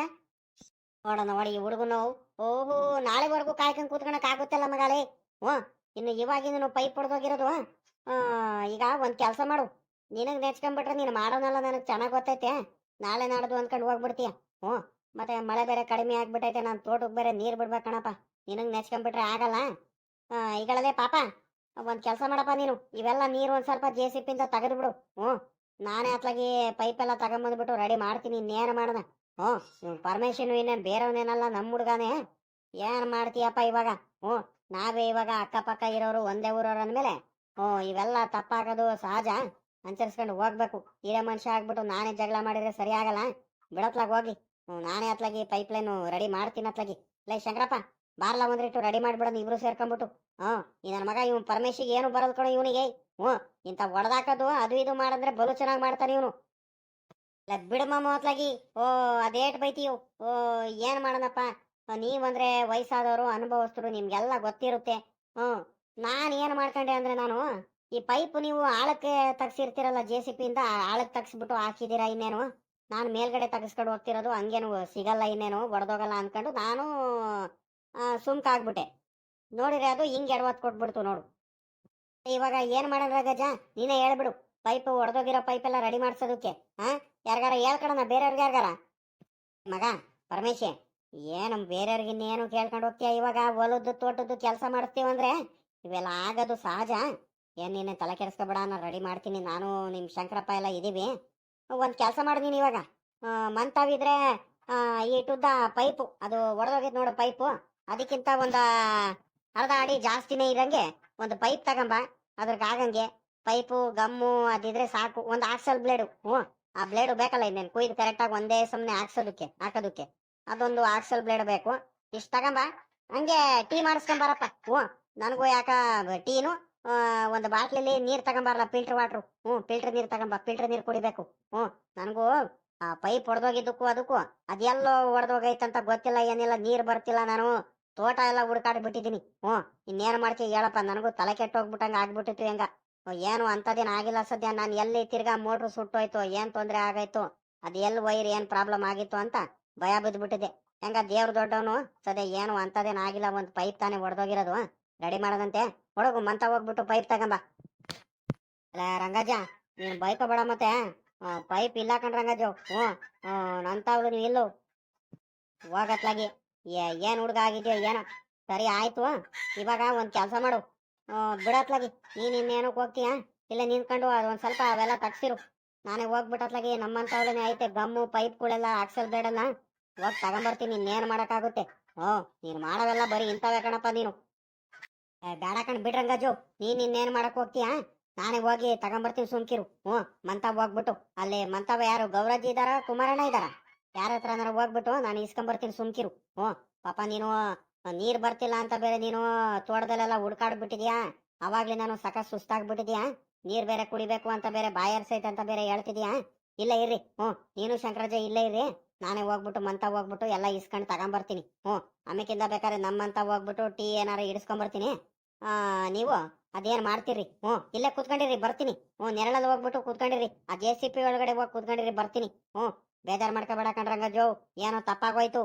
ನೋಡೋಣ, ನೋಡಿ, ಈ ಹುಡುಗನು ಓಹೋ, ನಾಳೆವರೆಗೂ ಕಾಯ್ಕೊಂಡು ಕೂತ್ಕೊಳಕ್ ಆಗುತ್ತಲ್ಲ ಮಗಾಳೆ. ಹ್ಞೂ, ಇನ್ನು ಇವಾಗಿಂದ ಪೈಪ್ ಹೊಡೆದೋಗಿರೋದು ಈಗ ಒಂದು ಕೆಲಸ ಮಾಡು. ನಿನಗ್ ನೆಚ್ಕೊಂಡ್ಬಿಟ್ರೆ ನೀನು ಮಾಡೋನಲ್ಲ ನನಗೆ ಚೆನ್ನಾಗಿ ಗೊತ್ತೈತೆ. ನಾಳೆ ನಾಡ್ದು ಅಂದ್ಕೊಂಡು ಹೋಗ್ಬಿಡ್ತೀಯ. ಹ್ಞೂ, ಮತ್ತೆ ಮಳೆ ಬೇರೆ ಕಡಿಮೆ ಆಗ್ಬಿಟ್ಟೈತೆ, ನಾನು ತೋಟಕ್ಕೆ ಬೇರೆ ನೀರು ಬಿಡ್ಬೇಕಣಪ್ಪ ನಿನಗ್ ನೆಚ್ಕೊಂಡ್ಬಿಟ್ರೆ ಆಗಲ್ಲ. ಈಗಳದೇ ಪಾಪ, ಒಂದ್ ಕೆಲಸ ಮಾಡಪ್ಪ ನೀನು. ಇವೆಲ್ಲ ನೀರು ಒಂದ್ ಸ್ವಲ್ಪ ಜೆ ಸಿ ಪಿಂದ ತೆಗೆದು ಬಿಡು ಹ್ಞೂ, ನಾನೇ ಅತ್ಲಾಗಿ ಪೈಪ್ ಎಲ್ಲ ತಗೊಂಬಂದ್ಬಿಟ್ಟು ರೆಡಿ ಮಾಡ್ತೀನಿ, ಇನ್ನೇನು ಮಾಡೋಣ ಹ್ಞೂ ಪರ್ಮಿಷನ್ ಇನ್ನೇನು ಬೇರೆಯವನೇನಲ್ಲ ನಮ್ಮ ಹುಡುಗನೇ. ಏನು ಮಾಡ್ತೀಯಪ್ಪ ಇವಾಗ? ಹ್ಞೂ, ನಾವೇ ಇವಾಗ ಅಕ್ಕಪಕ್ಕ ಇರೋರು, ಒಂದೇ ಊರವ್ರು ಅಂದಮೇಲೆ, ಹ್ಞೂ, ಇವೆಲ್ಲ ತಪ್ಪಾಗೋದು ಸಹಜ. ಅನುಸರಿಸ್ಕೊಂಡು ಹೋಗ್ಬೇಕು. ಹಿರೇ ಮನುಷ್ಯ ಆಗ್ಬಿಟ್ಟು ನಾನೇ ಜಗಳ ಮಾಡಿದ್ರೆ ಸರಿ ಆಗಲ್ಲ. ಬಿಡತ್ಲಾಗ ಹೋಗಿ. ನಾನೇ ಅತ್ಲಾಗಿ ಪೈಪ್ ಲೈನ್ ರೆಡಿ ಮಾಡ್ತೀನಿ ಅತ್ಲಾಗಿ. ಲೈ ಶಂಕರಪ್ಪ, ಬಾರ್ಲ ಒಂದ್ರಿಟ್ಟು ರೆಡಿ ಮಾಡ್ಬಿಡೋದು ಇಬ್ರು ಸೇರ್ಕೊಂಡ್ಬಿಟ್ಟು ಹ್ಞೂ, ಈ ನನ್ನ ಮಗ ಇವ್ನು ಪರಮೇಶಿಗೆ ಏನು ಬರೋದು ಕಣೋ ಇವನಿಗೆ. ಹ್ಞೂ, ಇಂಥ ಒಡೆದಾಕೋದು ಅದು ಇದು ಮಾಡಿದ್ರೆ ಬಲು ಚೆನ್ನಾಗಿ ಮಾಡ್ತಾನೆ ಇವನು. ಇಲ್ಲ ಬಿಡು ಮಾಮ ಅತ್ಲಾಗಿ. ಓ, ಅದೇಟ್ ಬೈತೀಯು. ಓ, ಏನು ಮಾಡೋಣಪ್ಪ. ನೀವಂದ್ರೆ ವಯಸ್ಸಾದವರು, ಅನುಭವಸ್ಥರು ನಿಮ್ಗೆಲ್ಲ ಗೊತ್ತಿರುತ್ತೆ. ಹ್ಞೂ, ನಾನು ಏನು ಮಾಡ್ಕೊಂಡೆ ಅಂದ್ರೆ ನಾನು ಈ ಪೈಪ್ ನೀವು ಆಳಕ್ಕೆ ತಗ್ಸಿರ್ತೀರಲ್ಲ ಜೆ ಸಿ ಪಿಯಿಂದ ಆಳಕ್ಕೆ ತಗ್ಸ್ಬಿಟ್ಟು ಹಾಕಿದ್ದೀರಾ ಇನ್ನೇನು? ನಾನು ಮೇಲ್ಗಡೆ ತಗಸ್ಕೊಂಡು ಹೋಗ್ತಿರೋದು, ಹಂಗೇನು ಸಿಗಲ್ಲ ಇನ್ನೇನು, ಒಡೆದೋಗಲ್ಲ ಅನ್ಕೊಂಡು ನಾನು ಸುಮ್ಕ ಆಗ್ಬಿಟ್ಟೆ. ನೋಡಿರಿ ಅದು ಹಿಂಗೆ ಎಡವತ್ ಕೊಟ್ಬಿಡ್ತು ನೋಡು. ಇವಾಗ ಏನು ಮಾಡೋಣ ಗಜ ನೀನೇ ಹೇಳ್ಬಿಡು, ಪೈಪ್ ಒಡೆದೋಗಿರೋ ಪೈಪ್ ಎಲ್ಲ ರೆಡಿ ಮಾಡ್ಸೋದಕ್ಕೆ ಹಾ ಯಾರಿಗಾರ ಹೇಳ್ಕೊಡೋಣ, ಬೇರೆಯವ್ರಿಗೆ ಯಾರಿಗಾರ? ಮಗ ಪರಮೇಶ್ ಏನು ಬೇರೆಯವ್ರಿಗೆ ಇನ್ನೇನು ಕೇಳ್ಕೊಂಡು ಹೋಗ್ತೀಯ ಇವಾಗ? ಹೊಲದ್ದು, ತೋಟದ್ದು ಕೆಲಸ ಮಾಡಿಸ್ತೀವಂದ್ರೆ ಇವೆಲ್ಲ ಆಗೋದು ಸಹಜ. ಏನ್ ನೀನು ತಲೆ ಕೆಡಿಸ್ಕೊಬೇಡ ನಾನು ರೆಡಿ ಮಾಡ್ತೀನಿ, ನಾನು ನಿಮ್ಮ ಶಂಕರಪ್ಪ ಎಲ್ಲ ಇದ್ದೀವಿ ಒಂದು ಕೆಲಸ ಮಾಡಿದೀನಿ ಇವಾಗ. ಮಂತಾವಿದ್ರೆ ಈ ಇಟ್ಟುದ್ದ ಪೈಪು, ಅದು ಒಡೆದೋಗಿದ್ ನೋಡು ಪೈಪು. ಅದಕ್ಕಿಂತ ಒಂದು ಅರ್ಧ ಅಡಿ ಜಾಸ್ತಿನೇ ಇರಂಗೆ, ಒಂದು ಪೈಪ್ ತಗೊಂಬ ಅದ್ರಾಗಂಗೆ ಆಗಂಗೆ. ಪೈಪು, ಗಮ್ಮು, ಅದಿದ್ರೆ ಸಾಕು. ಒಂದು ಆಕ್ಸಲ್ ಬ್ಲೇಡು, ಹ್ಞೂ. ಆ ಬ್ಲೇಡು ಬೇಕಲ್ಲ ಇನ್ನೇನು, ಕುಯ್ದು ಕರೆಕ್ಟಾಗಿ ಒಂದೇ ಸುಮ್ಮನೆ ಹಾಕ್ಸೋದಕ್ಕೆ ಹಾಕೋದಕ್ಕೆ. ಅದೊಂದು ಆಕ್ಸಲ್ ಬ್ಲೇಡ್ ಬೇಕು. ಇಷ್ಟು ತಗೊಂಬ. ಹಂಗೆ ಟೀ ಮಾಡಿಸ್ಕೊಂಬಾರಪ್ಪ, ಹ್ಞೂ. ನನಗೂ ಯಾಕ, ಟೀನು. ಒಂದು ಬಾಟ್ಲಲ್ಲಿ ನೀರು ತಗೊಂಬಾರಲ್ಲ ಫಿಲ್ಟರ್ ವಾಟ್ರು. ಹ್ಞೂ ಫಿಲ್ಟರ್ ನೀರು ತಗೊಂಬ, ಫಿಲ್ಟರ್ ನೀರು ಕುಡಿಬೇಕು. ಹ್ಞೂ ನನಗೂ ಆ ಪೈಪ್ ಹೊಡೆದೋಗಿದ್ದಕ್ಕೂ ಅದಕ್ಕೂ ಅದೆಲ್ಲೋ ಹೊಡೆದೋಗೈತಂತ ಗೊತ್ತಿಲ್ಲ, ಏನಿಲ್ಲ, ನೀರು ಬರ್ತಿಲ್ಲ ನಾನು. ತೋಟ ಎಲ್ಲ ಹುಡ್ಕಾಡಿ ಬಿಟ್ಟಿದ್ದೀನಿ. ಹ್ಞೂ ಇನ್ನೇನು ಮಾಡ್ತೀವಿ ಹೇಳಪ್ಪ, ನನಗೂ ತಲೆ ಕೆಟ್ಟೋಗ್ಬಿಟ್ಟಂಗೆ ಆಗ್ಬಿಟ್ಟಿತ್ತು ಹೆಂಗ. ಏನು ಅಂಥದ್ದೇನು ಆಗಿಲ್ಲ ಸದ್ಯ, ನಾನು ಎಲ್ಲಿ ತಿರ್ಗಾ ಮೋಟ್ರು ಸುಟ್ಟೋಯ್ತು, ಏನು ತೊಂದರೆ ಆಗೈತು ಅದು ಎಲ್ಲಿ ವೈರ್ ಏನು ಪ್ರಾಬ್ಲಮ್ ಆಗಿತ್ತು ಅಂತ ಭಯ ಬಿದ್ದುಬಿಟ್ಟಿದೆ ಹೆಂಗ ದೇವ್ರ ದೊಡ್ಡವನು, ಸದ್ಯ ಏನು ಅಂಥದ್ದೇನು ಆಗಿಲ್ಲ, ಒಂದು ಪೈಪ್ ತಾನೇ ಒಡೆದೋಗಿರೋದು ರೆಡಿ ಮಾಡೋದಂತೆ. ಹೊಡಗು ಮಂತ ಹೋಗ್ಬಿಟ್ಟು ಪೈಪ್ ತಗೊಂಬ. ಅಲ್ಲ ರಂಗಾಜ ನೀನು ಬೈಕೋಬೇಡ ಮತ್ತೆ. ಪೈಪ್ ಇಲ್ಲ ಕಣ್ ರಂಗಜ್ಜು. ಹ್ಞೂ ನಂತಾವ್ಳು ನೀವು ಇಲ್ಲು. ಹೋಗತ್ಲಾಗಿ. ಏನ್ ಹುಡುಗ ಆಗಿದ್ಯೋ ಏನೋ. ಸರಿ ಆಯ್ತು, ಇವಾಗ ಒಂದು ಕೆಲಸ ಮಾಡು. ಬಿಡತ್ಲಾಗಿ. ನೀನು ಇನ್ನೇನೋ ಹೋಗ್ತೀಯ? ಇಲ್ಲ ನಿಂತ್ಕೊಂಡು ಒಂದ್ ಸ್ವಲ್ಪ ಅವೆಲ್ಲ ತಗ್ಸಿರು. ನಾನೇ ಹೋಗ್ಬಿಟ್ಟತ್ಲಾಗಿ ನಮ್ಮಂತವ್ಲನೇ ಐತೆ. ಗಮ್ಮು ಪೈಪ್ಗಳೆಲ್ಲ ಹಾಕ್ಸಲ್ ಬೇಡಲ್ಲ ಹೋಗಿ ತಗೊಂಬರ್ತೀನಿ, ಇನ್ನೇನು ಮಾಡೋಕ್ಕಾಗುತ್ತೆ. ಓ ನೀನು ಮಾಡೋದೆಲ್ಲ ಬರೀ ಇಂಥವೇ ಕಣಪ್ಪ ನೀನು. ಬೇಡ ಕಣ್ ಬಿಡ್ರಂಗಜು ನೀನ್ ಇನ್ನೇನ್ ಮಾಡಕ್ ಹೋಗ್ತೀಯಾ? ನಾನೇ ಹೋಗಿ ತಗೊಂಬರ್ತೀನಿ ಸುಮ್ಕಿರು. ಹ್ಞೂ ಮಂತಾವ್ ಹೋಗ್ಬಿಟ್ಟು. ಅಲ್ಲಿ ಮಂತಾವ ಯಾರು? ಗೌರಜ್ಜಿ ಇದಾರ ಕುಮಾರಣ್ಣ ಇದಾರ ಯಾರ ಹತ್ರ ಹೋಗ್ಬಿಟ್ಟು ನಾನು ಇಸ್ಕೊಂಬರ್ತೀನಿ ಸುಮ್ಕಿರು. ಹ್ಞೂ, ಪಾಪ ನೀನು, ನೀರ್ ಬರ್ತಿಲ್ಲ ಅಂತ ಬೇರೆ ನೀನು ತೋಟದಲ್ಲೆಲ್ಲ ಹುಡ್ಕಾಡ್ಬಿಟ್ಟಿದ್ಯಾ? ಅವಾಗ್ಲೇ ನಾನು ಸಕ ಸುಸ್ತಾಗ್ಬಿಟ್ಟಿದ್ಯಾ? ನೀರ್ ಬೇರೆ ಕುಡಿಬೇಕು ಅಂತ ಬೇರೆ ಬಾಯರ್ಸೈತೆ ಅಂತ ಬೇರೆ ಹೇಳ್ತಿದ್ಯಾ? ಇಲ್ಲ ಇರ್ರಿ. ಹ್ಞೂ, ನೀನು ಶಂಕರಾಜ ಇಲ್ಲೇ ಇರ್ರಿ. ನಾನೇ ಹೋಗ್ಬಿಟ್ಟು ಮಂತ ಹೋಗ್ಬಿಟ್ಟು ಎಲ್ಲ ಇಸ್ಕೊಂಡು ತಗೊಂಬರ್ತೀನಿ. ಹ್ಞೂ ಆಮೇಕಿಂದ ಬೇಕಾದ್ರೆ ನಮ್ಮಂತ ಹೋಗ್ಬಿಟ್ಟು ಟೀ ಏನಾರು ಇಡಿಸ್ಕೊಂಬರ್ತೀನಿ. ನೀವು ಅದೇನ್ ಮಾಡ್ತೀರಿ? ಹ್ಞೂ ಇಲ್ಲೇ ಕೂತ್ಕೊಂಡಿರಿ ಬರ್ತೀನಿ. ಹ್ಞೂ ನೆರಳಲ್ಲಿ ಹೋಗ್ಬಿಟ್ಟು ಕೂತ್ಕೊಂಡಿರಿ. ಆ ಜೆ ಸಿ ಪಿ ಒಳಗಡೆ ಹೋಗಿ ಕೂತ್ಕೊಂಡಿರಿ ಬರ್ತೀನಿ. ಹ್ಞೂ ಬೇಜಾರ್ ಮಾಡ್ಕೋಬೇಡ ಜೋ ಏನೋ ತಪ್ಪಾಗೋಯ್ತು.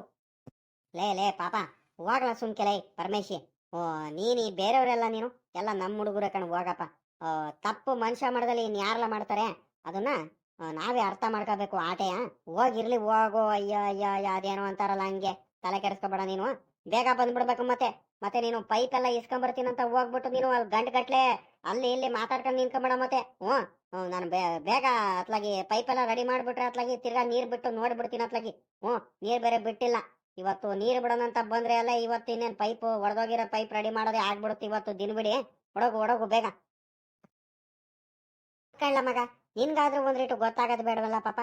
ಲೇ ಲೇ ಪಾಪ ಹೋಗ್ಲ ಸುಮ್ಕೆಲೈ ಪರಮೇಶಿ. ಓ ನೀನು ಈ ಬೇರೆಯವರೆಲ್ಲ ನೀನು ಎಲ್ಲ ನಮ್ಮ ಹುಡುಗರ ಕಣ್ ಹೋಗಪ್ಪ. ಆ, ತಪ್ಪು ಮನುಷ್ಯ ಮಾಡ್ದಲ್ಲಿ ಇನ್ನು ಯಾರೆಲ್ಲ ಮಾಡ್ತಾರೆ? ಅದನ್ನ ನಾವೇ ಅರ್ಥ ಮಾಡ್ಕೋಬೇಕು ಆಟೆಯ? ಹೋಗಿರ್ಲಿ ಹೋಗೋ ಅಯ್ಯ ಅಯ್ಯ ಅಯ್ಯ ಅದೇನೋ ಅಂತಾರಲ್ಲ ಹಂಗೆ ತಲೆ ಕೆಡಿಸ್ಕೊಬೇಡ ನೀನು. ಬೇಗ ಬಂದ್ಬಿಡ್ಬೇಕು ಮತ್ತೆ. ಮತ್ತೆ ನೀನು ಪೈಪ್ ಎಲ್ಲ ಇಸ್ಕೊಂಬರ್ತೀನಿ ಅಂತ ಹೋಗ್ಬಿಟ್ಟು ನೀನು ಅಲ್ಲಿ ಗಂಟು ಗಟ್ಲೆ ಅಲ್ಲಿ ಇಲ್ಲಿ ಮಾತಾಡ್ಕೊಂಡು ನಿಂತ್ಕೊಂಬೇಡ ಮತ್ತೆ. ಹ್ಞೂ. ನಾನು ಬೇಗ ಅತ್ಲಾಗಿ ಪೈಪ್ ಎಲ್ಲ ರೆಡಿ ಮಾಡ್ಬಿಟ್ರೆ ಅತ್ಲಾಗಿ ತಿರ್ಗಾ ನೀರ್ ಬಿಟ್ಟು ನೋಡ್ಬಿಡ್ತೀನಿ ಅತ್ಲಾಗಿ. ಹ್ಞೂ ನೀರ್ ಬೇರೆ ಬಿಟ್ಟಿಲ್ಲ. ಇವತ್ತು ನೀರು ಬಿಡೋಣ ಅಂತ ಬಂದ್ರೆ ಅಲ್ಲ ಇವತ್ತು ಇನ್ನೇನು ಪೈಪ್ ಒಡೆದೋಗಿರೋ ಪೈಪ್ ರೆಡಿ ಮಾಡೋದೇ ಆಗ್ಬಿಡುತ್ತೆ ಇವತ್ತು ದಿನ ಬಿಡಿ ಒಡಗು ಒಡಗು ಬೇಗ. ಕಳ್ಳ ಮಗ ನಿನ್ಗಾದ್ರೂ ಒಂದ್ ರೀಟು ಗೊತ್ತಾಗದ್ ಬೇಡವಲ್ಲ ಪಾಪ.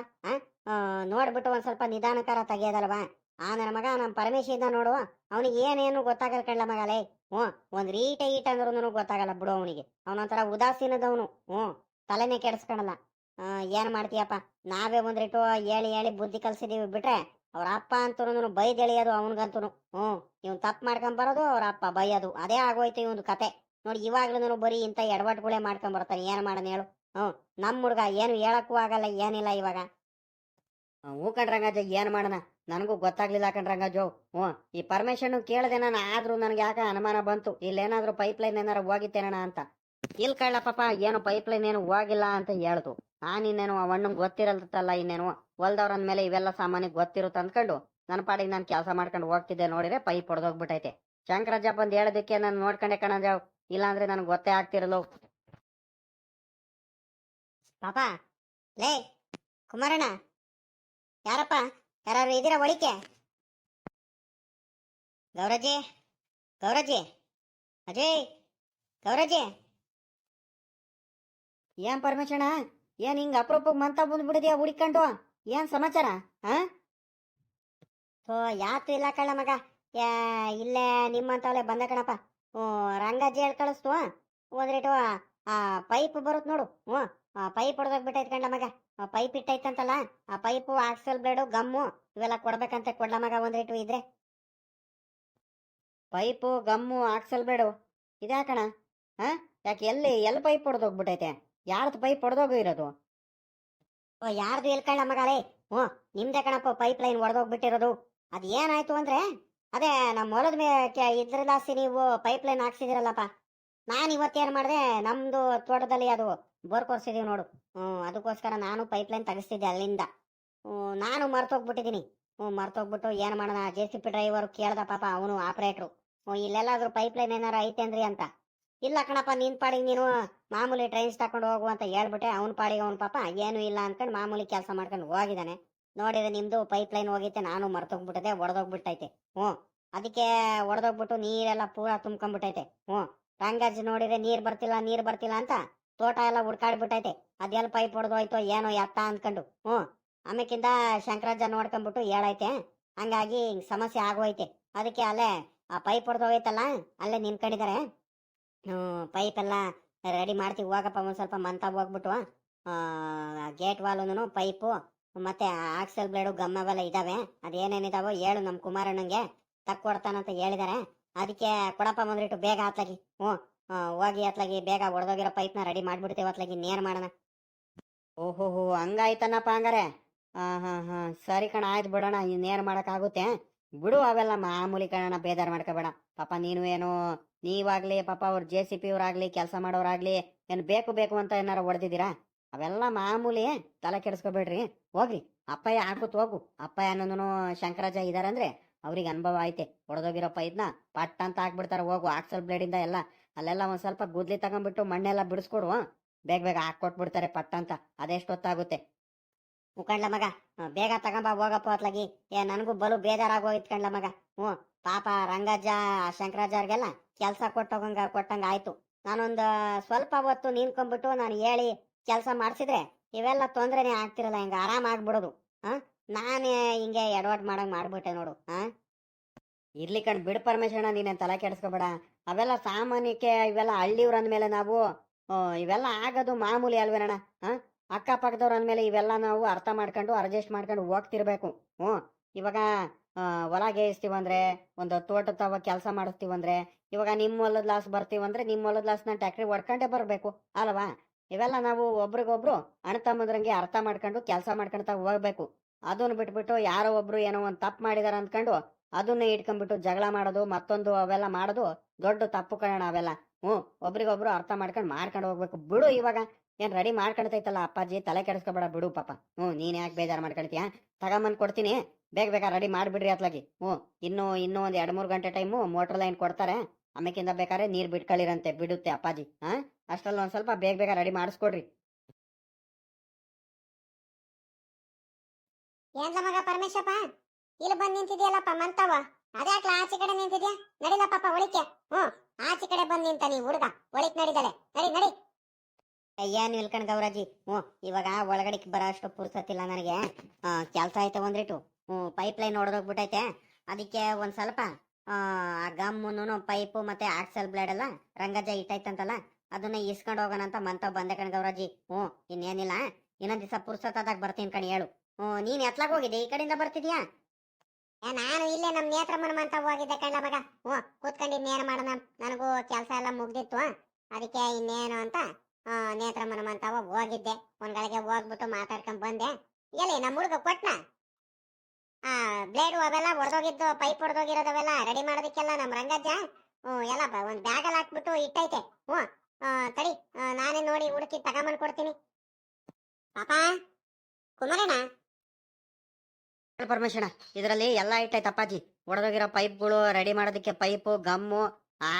ಆ, ನೋಡ್ಬಿಟ್ಟು ಒಂದ್ ಸ್ವಲ್ಪ ನಿಧಾನಕಾರ ತೆಗಿಯೋದಲ್ವಾ? ಆ ನನ್ನ ಮಗ ನಮ್ಮ ಇದ್ದ ನೋಡು, ಅವನಿಗೆ ಏನೇನು ಗೊತ್ತಾಗಲ್ಲ ಕಣ್ಣ ಮಗ ಲೇ ಹ್ಞೂ, ಒಂದ್ ರೀಟ ಈಟ ಅಂದ್ರೂ ಗೊತ್ತಾಗಲ್ಲ ಬಿಡು ಅವನಿಗೆ. ಅವನೊಂಥರ ಉದಾಸೀನದವನು. ಹ್ಞೂ, ತಲೆನೇ ಕೆಡಿಸ್ಕೊಳಲ್ಲ ಏನ್ ಮಾಡ್ತೀಯಪ್ಪ? ನಾವೇ ಒಂದ್ ರೀಟು ಹೇಳಿ ಹೇಳಿ ಬುದ್ಧಿ ಕಲ್ಸಿದೀವಿ ಬಿಟ್ರೆ ಅವ್ರ ಅಪ್ಪ ಅಂತೂ ಬೈದ್ ಎಳಿಯೋದು ಅವನಿಗಂತೂ ಹ್ಞೂ, ಇವ್ನು ತಪ್ಪು ಮಾಡ್ಕೊಂಡ್ ಬರೋದು ಅವ್ರ ಅಪ್ಪ ಬೈಯೋದು. ಅದೇ ಆಗೋಯ್ತು ಒಂದು ಕತೆ. ನೋಡಿ ಇವಾಗ್ಲೂ ಬರೀ ಇಂಥ ಎಡವಟ್ಗಳೇ ಮಾಡ್ಕೊಂಡ್ ಬರ್ತಾನೆ ಏನ್ ಮಾಡೋಣ ಹೇಳು? ಹ್ಞೂ ನಮ್ಮ ಹುಡುಗ ಏನು ಹೇಳಕ್ಕೂ ಆಗಲ್ಲ, ಏನಿಲ್ಲ ಇವಾಗ. ಹ್ಞೂ ಕಣ್ರಂಗಜ್ಜ ಏನು ಮಾಡೋಣ ನನಗೂ ಗೊತ್ತಾಗ್ಲಿಲ್ಲ ಕಣ್ರಂಗಜ್ಜು ಹ್ಞೂ, ಈ ಪರ್ಮಿಷನ್ ಕೇಳದೆ ನಾನು, ಆದ್ರೂ ನನಗೆ ಯಾಕೆ ಅನುಮಾನ ಬಂತು? ಇಲ್ಲೇನಾದ್ರೂ ಪೈಪ್ ಲೈನ್ ಏನಾರ ಹೋಗಿತ್ತೇನಣ ಅಂತ? ಇಲ್ ಕಳ್ಳ ಪಾಪ ಏನು ಪೈಪ್ ಲೈನ್ ಏನು ಹೋಗಿಲ್ಲ ಅಂತ ಹೇಳ್ತು ನಾನಿನ್ನೇನು ಅವಣ್ಣಂಗೆ ಗೊತ್ತಿರಲ್ತಲ್ಲ ಇನ್ನೇನು? ಹೊಲ್ದವ್ರ ಮೇಲೆ ಇವೆಲ್ಲ ಸಾಮಾನ್ಯ ಗೊತ್ತಿರುತ್ತೆ ಅಂದ್ಕೊಂಡು ನನ್ನ ಪಾಡಿಗೆ ನಾನು ಕೆಲಸ ಮಾಡ್ಕೊಂಡು ಹೋಗ್ತಿದ್ದೆ ನೋಡಿದ್ರೆ ಪೈಪ್ ಹೊಡೆದೋಗ್ಬಿಟ್ಟೈತೆ ಶಂಕರಜ್ಜ ಬಂದು ಹೇಳೋದಕ್ಕೆ ನಾನು ನೋಡ್ಕೊಂಡೆ ಕಣಜ ಇಲ್ಲಾಂದ್ರೆ ನನಗೆ ಗೊತ್ತೇ ಆಗ್ತಿರಲು ಪಾಪ, ಲೇ, ಕುಮಾರಣ್ಣ, ಯಾರಪ್ಪ? ಯಾರು ಇದೀರಾ ಒಳಿಕೆ ಗೌರಜ್ಜಿ ಗೌರಜ್ಜಿ, ಅಜಯ್, ಗೌರಜ್ಜಿ. ಏನ್ ಪರ್ಮಿಷಣ ಏನ್ ಹಿಂಗ ಅಪರೂಪಕ್ಕೆ ಮಂತ ಬಂದ್ಬಿಡಿದ್ಯಾ ಹುಡಿಕೊಂಡು? ಏನ್ ಸಮಾಚಾರ ಹಾ ಓ ಯಾತು ಇಲ್ಲ ಕಳ್ಳ ಮಗ. ಇಲ್ಲೇ ನಿಮ್ಮಂತವಳೆ ಬಂದ ಕಣಪ್ಪ. ಹ್ಞೂ, ರಂಗಜ್ಜಿ ಹೇಳಿ ಕಳಿಸ್ತು. ಒಂದ್ ಆ ಪೈಪ್ ಬರುತ್ತೆ ನೋಡು. ಹ್ಞೂ ಪೈಪ್ ಹೊಡೆದೋಗ್ಬಿಟ್ಟೈತೆ ಕಂಡ ಮಗ. ಪೈಪ್ ಇಟ್ಟೈತಂತಲ್ಲ, ಆ ಪೈಪು ಆಕ್ಸಲ್ ಬ್ಲೇಡು ಗಮ್ಮು ಇವೆಲ್ಲ ಕೊಡ್ಬೇಕಂತ ಕೊಡ್ಲ ಮಗ ಒಂದಿಟ್ಟು ಇದ್ರೆ. ಪೈಪು, ಗಮ್ಮು ಆಕ್ಸಲ್ ಬೇಡು ಇದ್ಯಾಕಣ? ಹಾ? ಯಾಕೆ ಎಲ್ಲಿ ಎಲ್ಲಿ ಪೈಪ್ ಹೊಡೆದೋಗ್ಬಿಟ್ಟೈತೆ ಯಾರ್ದು ಪೈಪ್ ಹೊಡೆದೋಗು ಇರೋದು? ಓ, ಯಾರ್ದು ಎಲ್ಕಳ್ಳ ಮಗಳೇ ಹ್ಞೂ, ನಿಮ್ದೇ ಕಣಪ್ಪ ಪೈಪ್ ಲೈನ್ ಹೊಡೆದೋಗ್ಬಿಟ್ಟಿರೋದು ಅದು ಏನಾಯ್ತು ಅಂದ್ರೆ, ಅದೇ ನಮ್ಮ ಹೊಲದ ಮೇಲೆ ಇದ್ರಲಾಸಿ ನೀವು ಪೈಪ್ ಲೈನ್ ಹಾಕ್ಸಿದಿರಲ್ಲಪ್ಪ. ನಾನು ಇವತ್ತೇನು ಮಾಡಿದೆ, ನಮ್ದು ತೋಟದಲ್ಲಿ ಅದು ಬೋರ್ ಕೊರ್ಸಿದೀವಿ ನೋಡು. ಹ್ಞೂ ಅದಕ್ಕೋಸ್ಕರ ನಾನು ಪೈಪ್ ಲೈನ್ ತೆಗಿಸ್ತಿದ್ದೆ ಅಲ್ಲಿಂದ. ನಾನು ಮರ್ತೋಗ್ಬಿಟ್ಟಿದ್ದೀನಿ ಹ್ಞೂ ಮರ್ತೋಗ್ಬಿಟ್ಟು ಏನು ಮಾಡೋಣ? ಜೆ ಸಿ ಪಿ ಡ್ರೈವರ್ ಕೇಳ್ದ ಪಾಪ ಅವನು ಆಪ್ರೇಟ್ರು ಹ್ಞೂ ಇಲ್ಲೆಲ್ಲಾದ್ರೂ ಪೈಪ್ ಲೈನ್ ಏನಾರ ಐತೇನ್ರಿ ಅಂತ. ಇಲ್ಲ ಕಣಪ್ಪ ನಿನ್ನ ಪಾಡಿಗೆ ನೀನು ಮಾಮೂಲಿ ಟ್ರೈನ್ಸ್ ತಗೊಂಡು ಹೋಗು ಅಂತ ಹೇಳ್ಬಿಟ್ಟೆ. ಅವ್ನ ಪಾಡಿಗೆ ಅವ್ನ ಪಾಪ ಏನೂ ಇಲ್ಲ ಅಂದ್ಕೊಂಡು ಮಾಮೂಲಿ ಕೆಲಸ ಮಾಡ್ಕೊಂಡು ಹೋಗಿದ್ದಾನೆ ನೋಡಿದ್ರೆ ನಿಮ್ಮದು ಪೈಪ್ ಲೈನ್ ಹೋಗಿತ್ತೆ ನಾನು ಮರ್ತೋಗ್ಬಿಟ್ಟದೆ, ಒಡೆದೋಗ್ಬಿಟ್ಟೈತೆ. ಹ್ಞೂ ಅದಕ್ಕೆ ಒಡೆದೋಗ್ಬಿಟ್ಟು ನೀರೆಲ್ಲ ಪೂರ ತುಂಬ್ಕೊಂಬಿಟ್ಟೈತೆ. ಹ್ಞೂ ರಂಗಾಜ್ ನೋಡಿದ್ರೆ ನೀರು ಬರ್ತಿಲ್ಲ ನೀರು ಬರ್ತಿಲ್ಲ ಅಂತ ತೋಟ ಎಲ್ಲ ಹುಡ್ಕಾಡ್ಬಿಟ್ಟೈತೆ ಅದೆಲ್ಲ ಪೈಪ್ ಹೊಡೆದೋಯ್ತೋ ಏನೋ ಎತ್ತ ಅಂದ್ಕೊಂಡು. ಹ್ಞೂ. ಆಮೇಕಿಂದ ಶಂಕರಾಜ ನೋಡ್ಕೊಂಡ್ಬಿಟ್ಟು ಹೇಳೈತೆ. ಹಂಗಾಗಿ ಹಿಂಗ್ ಸಮಸ್ಯೆ ಆಗೋಯ್ತೆ. ಅದಕ್ಕೆ ಅಲ್ಲೇ ಆ ಪೈಪ್ ಹೊಡೆದೋಗೈತಲ್ಲ ಅಲ್ಲೇ ನಿಂತ್ಕೊಂಡಿದ್ದಾರೆ ಪೈಪ್ ಎಲ್ಲ ರೆಡಿ ಮಾಡ್ತೀವಿ ಹೋಗಪ್ಪ ಒಂದು ಸ್ವಲ್ಪ ಮಂತ ಹೋಗ್ಬಿಟ್ಟು ಗೇಟ್ ವಾಲುನು ಪೈಪು, ಮತ್ತೆ ಆಕ್ಸಲ್ ಬ್ಲೇಡು ಗಮ್ಮವೆಲ್ಲ ಇದ್ದಾವೆ ಅದೇನೇನಿದಾವೋ ಹೇಳು ನಮ್ಮ ಕುಮಾರಣ್ಣಂಗೆ. ತಕ್ಕೊಡ್ತಾನಂತ ಹೇಳಿದಾರೆ. ಅದಕ್ಕೆ ಕೊಡಪ್ಪ ಬಂದ್ಬಿಟ್ಟು ಬೇಗ ಆತ್ಲಾಗಿ ಹ್ಞೂ. ಹೋಗಿ ಅತ್ಲಾಗಿ ಬೇಗ ಒಡೆದೋಗಿರೋ ಪೈಪ್ನ ರೆಡಿ ಮಾಡ್ಬಿಡ್ತೇವೆ ಅತ್ಲಾಗಿ ನೇರ್ ಮಾಡೋಣ? ಓಹೋ ಹೋ ಹಂಗಾಯ್ತನಪ್ಪ ಹಂಗಾರೆ. ಹಾಂ ಹಾ ಹಾ, ಸರಿ ಕಣ, ಆಯ್ತು ಬಿಡೋಣ ಇನ್ನೇನು ಮಾಡೋಕ್ಕಾಗುತ್ತೆ? ಬಿಡು ಅವೆಲ್ಲ ಮಾಮೂಲಿ ಕಣ ಬೇಜಾರು ಮಾಡ್ಕೋಬೇಡ. ಪಾಪ ನೀನು ಏನು, ನೀವಾಗ್ಲಿ, ಪಾಪ ಅವ್ರ ಜೆ ಸಿ ಪಿ ಅವ್ರಾಗ್ಲಿ ಕೆಲಸ ಮಾಡೋರಾಗ್ಲಿ ಏನು ಬೇಕು ಬೇಕು ಅಂತ ಏನಾರ ಹೊಡೆದಿದ್ದೀರಾ? ಅವೆಲ್ಲ ಮಾಮೂಲಿ ತಲೆ ಕೆಡಿಸ್ಕೋಬೇಡ್ರಿ. ಹೋಗ್ರಿ, ಅಪ್ಪಯ್ಯ ಹಾಕುತ್ ಹೋಗು. ಅಪ್ಪಯ್ಯ ಅನ್ನೋನು ಶಂಕರಾಜ ಇದಾರಂದ್ರೆ ಅವ್ರಿಗೆ ಅನುಭವ ಐತೆ. ಹೊಡೆದೋಗಿರೋ ಪೈಪ್ನ ಪಟ್ ಅಂತ ಹಾಕ್ಬಿಡ್ತಾರೆ, ಹೋಗು, ಆಕ್ಸಲ್ ಬ್ಲೇಡಿಂದ ಎಲ್ಲ ಅಲ್ಲೆಲ್ಲ ಒಂದ್ ಸ್ವಲ್ಪ ಗುದ್ಲಿ ತಗೊಂಡ್ಬಿಟ್ಟು ಮಣ್ಣೆಲ್ಲ ಬಿಡಿಸ್ಕೊಡು ಬೇಗ ಬೇಗ ಹಾಕ್ಕೊಟ್ಬಿಡ್ತಾರೆ ಪಟ್ ಅಂತ ಅದೆಷ್ಟೊತ್ತಾಗುತ್ತೆ ಮುಖಂಡ್ಲ ಮಗ ಆ, ಬೇಗ ತಗೊಂಬ ಹೋಗಪ್ಪ ಅತ್ಲಾಗಿ. ಏ ನನಗೂ ಬಲು ಬೇಜಾರಾಗೋಯ್ತು ಕಂಡ್ಲ ಮಗ. ಹ್ಞೂ ಪಾಪ ರಂಗಜ್ಜ ಶಂಕರಾಜಾರ್ಗೆಲ್ಲ ಕೆಲಸ ಕೊಟ್ಟೋಗಂಗ ಕೊಟ್ಟಂಗ ಆಯ್ತು. ನಾನೊಂದು ಸ್ವಲ್ಪ ಹೊತ್ತು ನಿಂತ್ಕೊಂಡ್ಬಿಟ್ಟು ನಾನು ಹೇಳಿ ಕೆಲಸ ಮಾಡಿಸಿದ್ರೆ ಇವೆಲ್ಲ ತೊಂದರೆನೇ ಆಗ್ತಿರಲ್ಲ ಹಿಂಗೆ ಆರಾಮ ಆಗ್ಬಿಡೋದು ಹಾ. ನಾನೇ ಹಿಂಗೆ ಎಡವಟ್ ಮಾಡಂಗ್ ಮಾಡ್ಬಿಟ್ಟೆ ನೋಡು ಹಾ. ಇರ್ಲಿ ಕಣ್ ಬಿಡು ಪರಮೇಶಣ್ಣ ನೀನೇನ್ ತಲೆ ಕೆಡಿಸ್ಕೋಬೇಡ. ಅವೆಲ್ಲ ಸಾಮಾನ್ಯಕ್ಕೆ ಇವೆಲ್ಲ ಹಳ್ಳಿಯವ್ರ ಅಂದ್ಮೇಲೆ ನಾವು ಇವೆಲ್ಲ ಆಗೋದು ಮಾಮೂಲಿ ಅಲ್ವೇನಣ್ಣ ಹಾ ಅಕ್ಕಪಕ್ಕದವ್ರ ಅಂದ್ಮೇಲೆ ಇವೆಲ್ಲ ನಾವು ಅರ್ಥ ಮಾಡ್ಕೊಂಡು, ಅಡ್ಜಸ್ಟ್ ಮಾಡ್ಕೊಂಡು ಹೋಗ್ತಿರ್ಬೇಕು. ಹ್ಞೂ. ಇವಾಗ ಹೊಲ ಗೇಯಿಸ್ತೀವಂದ್ರೆ ಒಂದು ತೋಟ ತವ ಕೆಲಸ ಮಾಡಿಸ್ತೀವಂದ್ರೆ ಇವಾಗ ನಿಮ್ಮ ಹೊಲದ ಲಾಸ್ ಬರ್ತೀವಂದ್ರೆ ನಿಮ್ಮ ಹೊಲದ ಲಾಸ್ನ ಟ್ಯಾಕ್ಟ್ರಿ ಹೊಡ್ಕೊಂಡೇ ಬರಬೇಕು, ಅಲ್ವಾ? ಇವೆಲ್ಲ ನಾವು ಒಬ್ರಿಗೊಬ್ರು ಅಣ್ಣ ತಮ್ಮದ್ರಂಗೆ ಅರ್ಥ ಮಾಡ್ಕೊಂಡು, ಕೆಲಸ ಮಾಡ್ಕೊಂತ ಹೋಗ್ಬೇಕು. ಅದನ್ನ ಬಿಟ್ಬಿಟ್ಟು ಯಾರೋ ಒಬ್ರು ಏನೋ ಒಂದು ತಪ್ಪು ಮಾಡಿದಾರ ಅಂದ್ಕೊಂಡು ಅದನ್ನ ಇಟ್ಕೊಂಡ್ಬಿಟ್ಟು ಜಗಳ ಮಾಡೋದು, ಮತ್ತೊಂದು ಅವೆಲ್ಲ ಮಾಡೋದು ದೊಡ್ಡ ತಪ್ಪು ಕಣ ಅವೆಲ್ಲ. ಹ್ಞೂ, ಒಬ್ರಿಗೊಬ್ರು ಅರ್ಥ ಮಾಡ್ಕೊಂಡು ಮಾಡ್ಕೊಂಡು ಹೋಗ್ಬೇಕು. ಬಿಡು ಇವಾಗ. ಏನ್ ರೆಡಿ ಮಾಡ್ಕೊಳ್ತೈತಲ್ಲ ಅಪ್ಪಾಜಿ, ತಲೆ ಕೆಡಿಸ್ಕೊಬೇಡ ಬಿಡು ಪಾಪ. ಹ್ಞೂ, ನೀನ್ ಯಾಕೆ ಬೇಜಾರು ಮಾಡ್ಕೊಳ್ತೀಯ? ತಗೊಂಬಂದು ಕೊಡ್ತೀನಿ. ಬೇಗ ಬೇಗ ರೆಡಿ ಮಾಡಿಬಿಡ್ರಿ ಅತ್ಲಾಗಿ ಹ್ಞೂ, ಇನ್ನೂ ಇನ್ನೂ ಒಂದು ಎರಡು ಮೂರು ಗಂಟೆ ಟೈಮು ಮೋಟರ್ ಲೈನ್ ಕೊಡ್ತಾರೆ. ಆಮೇಕಿಂದ ಬೇಕಾದ್ರೆ ನೀರು ಬಿಟ್ಕೊಳ್ಳಿರಂತೆ ಬಿಡುತ್ತೆ ಅಪ್ಪಾಜಿ. ಹಾ? ಅಷ್ಟರಲ್ಲಿ ಒಂದ್ ಸ್ವಲ್ಪ ಬೇಗ ಬೇಗ ರೆಡಿ ಮಾಡಿಸ್ಕೊಡ್ರಿ. ಏನ್ಲ ಮಗ ಪರಮೇಶಪ್ಪ ಇಲ್ಲಿ ಬಂದ್ ನಿಂತಿದ್ಯಲ್ಲಪ್ಪ ಮಂತವ ಅದ್ಯಾಕ್ಲ ಆಚೆ ಕಡೆ ನಿಂತಿದ್ಯಾ? ನಡಿಲ ಪಾಪ, ಒಳಿಕೆ. ಹ್ಮ್ ಆಚೆ ಕಡೆ ಬಂದ್ ನಿಂತ ನೀ ಹುಡುಗ. ಒಳಿಕ್ ನಡಿದಾಳೆ ನಡಿ ನಡಿ. ಏನ್ ಇಲ್ಕಣ್ ಗೌರಾಜಿ ಹ್ಞೂ, ಇವಾಗ ಒಳಗಡೆ ಬರೋ ಅಷ್ಟು ಪುರ್ಸತ್ತಿಲ್ಲ ನನಗೆ. ಕೆಲಸ ಐತೆ ಒಂದ್ರಿಟ್ಟು ಹ್ಞೂ ಪೈಪ್ ಲೈನ್ ಹೊಡೆದೋಗ್ಬಿಟ್ಟೈತೆ ಅದಕ್ಕೆ ಒಂದು ಸ್ವಲ್ಪ, ಆ ಗಮ್ಮುನು ಪೈಪು ಮತ್ತೆ ಆಕ್ಸಲ್ ಬ್ಲೇಡ್ ಎಲ್ಲ ರಂಗಜ್ಜ ಇಟ್ಟೈತಂತಲ್ಲ, ಅದನ್ನ ಇಸ್ಕೊಂಡು ಹೋಗೋಣ ಅಂತ ಮಂತವ್ ಬಂದೆ ಕಣ್ ಗೌರಾಜಿ ಹ್ಞೂ, ಇನ್ನೇನಿಲ್ಲ. ಇನ್ನೊಂದ್ ದಿವಸ ಪುರ್ಸತ್ತಾದಾಗ ಬರ್ತೀನಿ ಕಣಿ, ಹೇಳು. ಹ್ಞೂ, ನೀನ್ ಎತ್ಲಾಗ ಹೋಗಿದ್ದೆ? ಈ ಕಡೆಯಿಂದ ಬರ್ತಿದ್ಯಾ? ನಾನು ಇಲ್ಲೇ ನಮ್ಮ ನೇತ್ರ ಅಂತ ಹೋಗಿದ್ದೆ ಕಣ್ಣ ಮಗ. ಹ್ಞೂ, ಕೂತ್ಕೊಂಡು ಇನ್ನೇನು ಮಾಡೋಣ? ನನಗೂ ಕೆಲಸ ಎಲ್ಲ ಮುಗ್ದಿತ್ತು. ಅದಕ್ಕೆ ಇನ್ನೇನು ಅಂತ ನೇತ್ರಮ್ಮನ ಅಂತ ಹೋಗಿದ್ದೆ. ಒಂದ್ಗಳಿಗೆ ಹೋಗ್ಬಿಟ್ಟು ಮಾತಾಡ್ಕೊಂಡ್ ಬಂದೆ. ಎಲ್ಲಿ ನಮ್ಮ ಹುಡುಗ ಕೊಟ್ನ? ಆ, ಬ್ಲೇಡು ಅವೆಲ್ಲ ಹೊಡೆದೋಗಿದ್ದು ಪೈಪ್ ಹೊಡೆದೋಗಿರೋದವೆಲ್ಲ ರೆಡಿ ಮಾಡೋದಕ್ಕೆಲ್ಲ ನಮ್ಮ ರಂಗಜ್ಜ, ಹ್ಞೂ, ಎಲ್ಲ ಒಂದು ಬ್ಯಾಗಲ್ಲಿ ಹಾಕ್ಬಿಟ್ಟು ಇಟ್ಟೈತೆ. ಹ್ಞೂ ತಡಿ ನಾನೇ ನೋಡಿ ಹುಡುಕಿ ತಗೊಂಬಂದು ಕೊಡ್ತೀನಿ. ಪಾಪ ಕುಮಾರಣ್ಣ ಪರಮೇಶಣ್ಣ ಇದರಲ್ಲಿ ಎಲ್ಲ ಇಟ್ಟೈತೆ ಅಪ್ಪಾಜಿ ಒಡೆದೋಗಿರೋ ಪೈಪ್ಗಳು ರೆಡಿ ಮಾಡೋದಕ್ಕೆ ಪೈಪು, ಗಮ್ಮು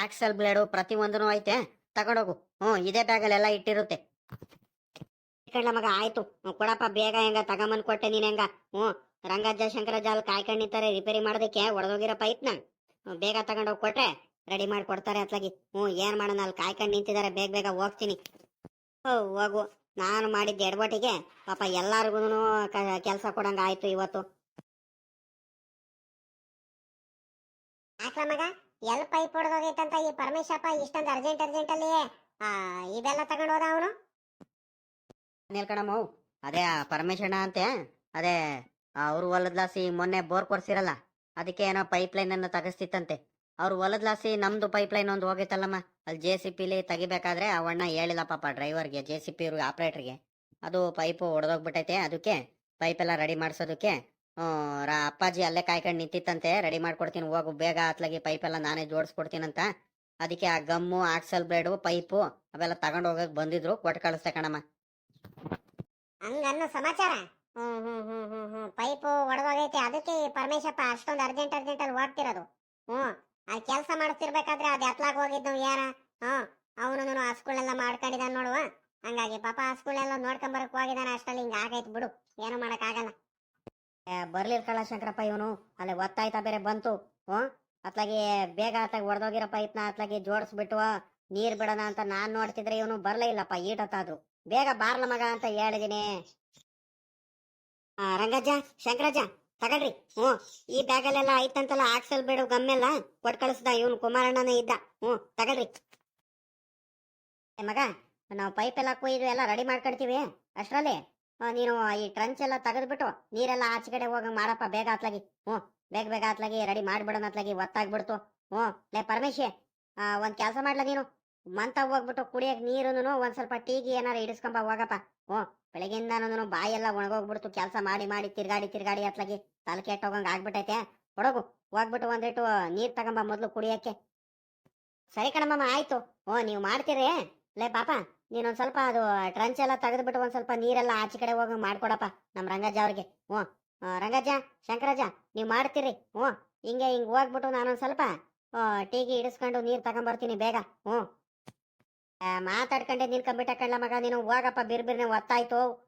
ಆಕ್ಸಲ್ ಬ್ಲೇಡು ಪ್ರತಿ ಒಂದೂ ಐತೆ. ತಗೊಂಡೋಗು. ಹ್ಞೂ, ಇದೇ ಬ್ಯಾಗಲ್ಲಿ ಎಲ್ಲ ಇಟ್ಟಿರುತ್ತೆ ಮಗ ಆಯ್ತು. ಕೊಡಪ್ಪ, ಬೇಗ ಹೆಂಗ, ತಗೊಂಬಂದ್ ಕೊಟ್ಟೆ ನೀನ್ ಹೆಂಗ? ಹ್ಞೂ ರಂಗಜ್ಜ ಶಂಕರ ಜಾಲ್ ಕಾಯ್ಕೊಂಡ್ ನಿಂತಾರೆ ರಿಪೇರಿ ಮಾಡೋದಕ್ಕೆ ಒಡೆದೋಗಿರೋ ಪೈಪ್ನ. ಬೇಗ ತಗೊಂಡೋಗಿ ಕೊಟ್ರೆ ರೆಡಿ ಮಾಡಿ ಕೊಡ್ತಾರೆ ಅತ್ಲಾಗಿ. ಹ್ಞೂ, ಏನ್ ಮಾಡೋಣ, ಅಲ್ಲಿ ಕಾಯ್ಕೊಂಡು ನಿಂತಿದ್ದಾರೆ ಬೇಗ ಬೇಗ ಹೋಗ್ತೀನಿ. ಓ, ಹೋಗು. ನಾನು ಮಾಡಿದ್ದ ಎಡವಟ್ಟಿಗೆ ಪಾಪ ಎಲ್ಲಾರ್ಗು ಕೆಲಸ ಕೊಡಂಗ ಆಯ್ತು ಇವತ್ತು. ಮಗ? ಎಲ್ ಪೈಪ್ ಹೊಡೆದೋಗೈತಂತ ಈ ಪರಮೇಶಪ್ಪ ಇಷ್ಟೊಂದು ಅರ್ಜೆಂಟ್ ಅರ್ಜೆಂಟ್ ಅಲ್ಲಿ ಇದೆಲ್ಲ ತಗೊಂಡ್ ಹೋದ ಅವನು? ನಿಲ್ಕಣಮ್ಮ ಅದೇ ಆ ಪರಮೇಶಣ್ಣ ಅಂತೆ, ಅದೇ ಅವ್ರ ಹೊಲದ್ಲಾಸಿ ಮೊನ್ನೆ ಬೋರ್ ಕೊಡ್ಸಿರಲ್ಲ, ಅದಕ್ಕೆ ಏನೋ ಪೈಪ್ ಲೈನ್ ಅನ್ನು ತಗಸ್ತಿತ್ತಂತೆ. ಅವ್ರು ಹೊಲದ್ಲಾಸಿ ನಮ್ದು ಪೈಪ್ ಲೈನ್ ಒಂದು ಹೋಗಿತ್ತಲ್ಲಮ್ಮ ಅಲ್ಲಿ ಜೆ ಸಿ ಪಿಲಿ ತೆಗಿಬೇಕಾದ್ರೆ ಅವಣ್ಣ ಹೇಳಿಲ್ಲ ಪಾಪ ಡ್ರೈವರ್ಗೆ ಜೆ ಸಿ ಪಿ ಆಪ್ರೇಟ್ರಿಗೆ ಅದು ಪೈಪು ಹೊಡೆದೋಗ್ಬಿಟ್ಟೈತೆ ಅದಕ್ಕೆ ಪೈಪ್ ಎಲ್ಲ ರೆಡಿ ಮಾಡಿಸೋದಕ್ಕೆ ಅಪ್ಪಾಜಿ ಅಲ್ಲೇ ಕಾಯ್ಕೊಂಡು ನಿಂತಿತ್ತಂತೆ. ರೆಡಿ ಮಾಡ್ಕೊಡ್ತೀನಿ, ಹೋಗು. ಬೇಗ ಅತ್ಲಾಗಿ ಪೈಪ್ ಎಲ್ಲ ನಾನೇ ಜೋಡಿಸ್ಕೊಡ್ತೀನಂತ. ಅದಕ್ಕೆ ಆ ಗಮ್ಮು, ಆಕ್ಸಲ್ ಬ್ಲೇಡು, ಪೈಪು ಅವೆಲ್ಲ ತಗೊಂಡು ಹೋಗಕ್ ಬಂದಿದ್ರು. ಕೊಟ್ಟು ಕಳಿಸ್ತೆ ಕಣಮ್ಮ. ಹಂಗನ್ನು ಸಮಾಚಾರ? ಹ್ಮ್ ಹ್ಮ್ ಹ್ಮ್ ಹ್ಮ್ ಹ್ಮ್ ಪೈಪು ಒಡೆದೋಗೈತೆ. ಅದಕ್ಕೆ ಪರಮೇಶಪ್ಪ ಅಷ್ಟೊಂದು ಅರ್ಜೆಂಟ್ ಅರ್ಜೆಂಟ್ ಅಲ್ಲಿ ಓಡ್ತಿರೋದು. ಹ್ಮ್ ಕೆಲಸ ಮಾಡ್ತಿರ್ಬೇಕಾದ್ರೆ ಅದು ಎತ್ಲಾಗ ಹೋಗಿದ್ದು ಯಾರ? ಹ್ಮ್ ಅವನು ಆ ಮಾಡ್ಕೊಂಡಿದ್ದಾನೆ ನೋಡುವ. ಹಂಗಾಗಿ ಪಾಪ ಆ ಸ್ಕೂಳೆಲ್ಲ ನೋಡ್ಕೊಂಬರಕ್ ಹೋಗಿದ್ದಾನೆ ಅಷ್ಟರಲ್ಲಿ ಹಿಂಗ ಆಗೈತ್ ಬಿಡು. ಏನು ಮಾಡಕ್ ಆಗಲ್ಲ. ಬರ್ಲಿಲ್ಲ ಕಳ ಶಂಕರಪ್ಪ ಇವನು. ಅಲ್ಲಿ ಒತ್ತಾಯ್ತಾ ಬೇರೆ ಬಂತು. ಹ್ಮ್ ಅತ್ಲಾಗಿ ಬೇಗ ಅತ್ಲಾಗಿ ಹೊಡೆದೋಗಿರಪ್ಪ ಇತ್ನ, ಅತ್ಲಾಗಿ ಜೋಡಿಸ್ಬಿಟ್ಟು, ನೀರ್ ಬಿಡೋಣ ಅಂತ ನಾನ್ ನೋಡ್ತಿದ್ರೆ ಇವನು ಬರ್ಲೇ ಇಲ್ಲಪ್ಪ ಈಟತ್ತಾದ್ರು ಬೇಗ ಬಾರ್ಲ ಮಗ ಅಂತ ಹೇಳಿದೀನಿ. ರಂಗಜ್ಜ, ಶಂಕರಜ್ಜ, ತಗಳ್ರಿ. ಹ್ಮ್ ಈ ಬ್ಯಾಗಲ್ಲೆಲ್ಲ ಐತಂತಲ್ಲ, ಆಕ್ಸಲ್ ಬೇಡ, ಗಮ್ಮೆಲ್ಲ ಕೊಟ್ ಕಳಿಸ್ದ ಇವನು ಕುಮಾರಣ್ಣನ ಇದ್ದ. ಹ್ಮ್ ತಗಳ್ರಿ. ಮಗ, ನಾವು ಪೈಪ್ ಎಲ್ಲ ಕುಯ್ದು ಎಲ್ಲ ರೆಡಿ ಮಾಡ್ಕೊಡ್ತೀವಿ. ಅಷ್ಟ್ರಲ್ಲಿ? ನೀನು ಈ ಟ್ರಂಚ್ ಎಲ್ಲ ತೆಗೆದ್ಬಿಟ್ಟು ನೀರೆಲ್ಲ ಆಚೆ ಕಡೆ ಮಾಡಪ್ಪ, ಬೇಗ ಅತ್ಲಾಗಿ ಹ್ಞೂ, ಬೇಗ ಬೇಗ ಅತ್ಲಾಗಿ ರೆಡಿ ಮಾಡ್ಬಿಡೋಣ ಅತ್ಲಾಗಿ ಒತ್ತಾಗ್ಬಿಡ್ತು. ಹ್ಞೂ, ಲೇ ಪರಮೇಶಿ ಒಂದ್ ಕೆಲಸ ಮಾಡ್ಲ ನೀನು? ಮಂತ ಹೋಗ್ಬಿಟ್ಟು ಕುಡಿಯಕ್ ನೀರುನು ಒಂದ್ ಸ್ವಲ್ಪ ಟೀಗಿ ಏನಾರ ಇಡಿಸ್ಕೊಂಬ ಹೋಗಪ್ಪ. ಹ್ಞೂ ಬೆಳಗಿಂದನೂ ಬಾಯೆಲ್ಲ ಒಣಗೋಗ್ಬಿಡ್ತು, ಕೆಲಸ ಮಾಡಿ ಮಾಡಿ, ತಿರ್ಗಾಡಿ ತಿರ್ಗಾಡಿ ಅತ್ಲಾಗಿ ತಲೆ ಕೆಟ್ಟೋಗಂಗೆ ಆಗ್ಬಿಟ್ಟೈತೆ. ಹೊಡಗು, ಹೋಗ್ಬಿಟ್ಟು ಒಂದಿಟ್ಟು ನೀರ್ ತಗೊಂಬ ಮೊದ್ಲು ಕುಡಿಯಕ್ಕೆ. ಸರಿ ಕಣಮ್ಮ ಆಯ್ತು. ಓ ನೀವು ಮಾಡ್ತೀರಿ. ಲೇ ಪಾಪ ನೀನೊಂದ್ ಸ್ವಲ್ಪ ಅದು ಟ್ರಂಚ್ ಎಲ್ಲ ತೆಗೆದ್ಬಿಟ್ಟು ಒಂದ್ ಸ್ವಲ್ಪ ನೀರೆಲ್ಲ ಆಚೆ ಕಡೆ ಹೋಗಿ ಮಾಡ್ಕೊಡಪ್ಪ ನಮ್ ರಂಗಜ್ಜ ಅವ್ರಿಗೆ. ಹ್ಞೂ. ರಂಗಜ್ಜ, ಶಂಕರಜ್ಜ, ನೀವು ಮಾಡ್ತೀರಿ. ಹ್ಞೂ. ಹಿಂಗೆ ಹಿಂಗ್ ಹೋಗ್ಬಿಟ್ಟು ನಾನೊಂದ್ ಸ್ವಲ್ಪ ಟೀಗಿ ಇಡಿಸ್ಕೊಂಡು ನೀರು ತಗೊಂಬರ್ತೀನಿ ಬೇಗ. ಹ್ಞೂ. ಮಾತಾಡ್ಕೊಂಡೆ ನೀನ್ ನಿನ್ಕೊಂಬಿಟ್ಟ ಕಳ್ಳ ಮಗ, ನೀನು ಹೋಗಪ್ಪ ಬಿರ್ ಬಿರ್ನೆ ಒತ್ತಾಯ್ತು.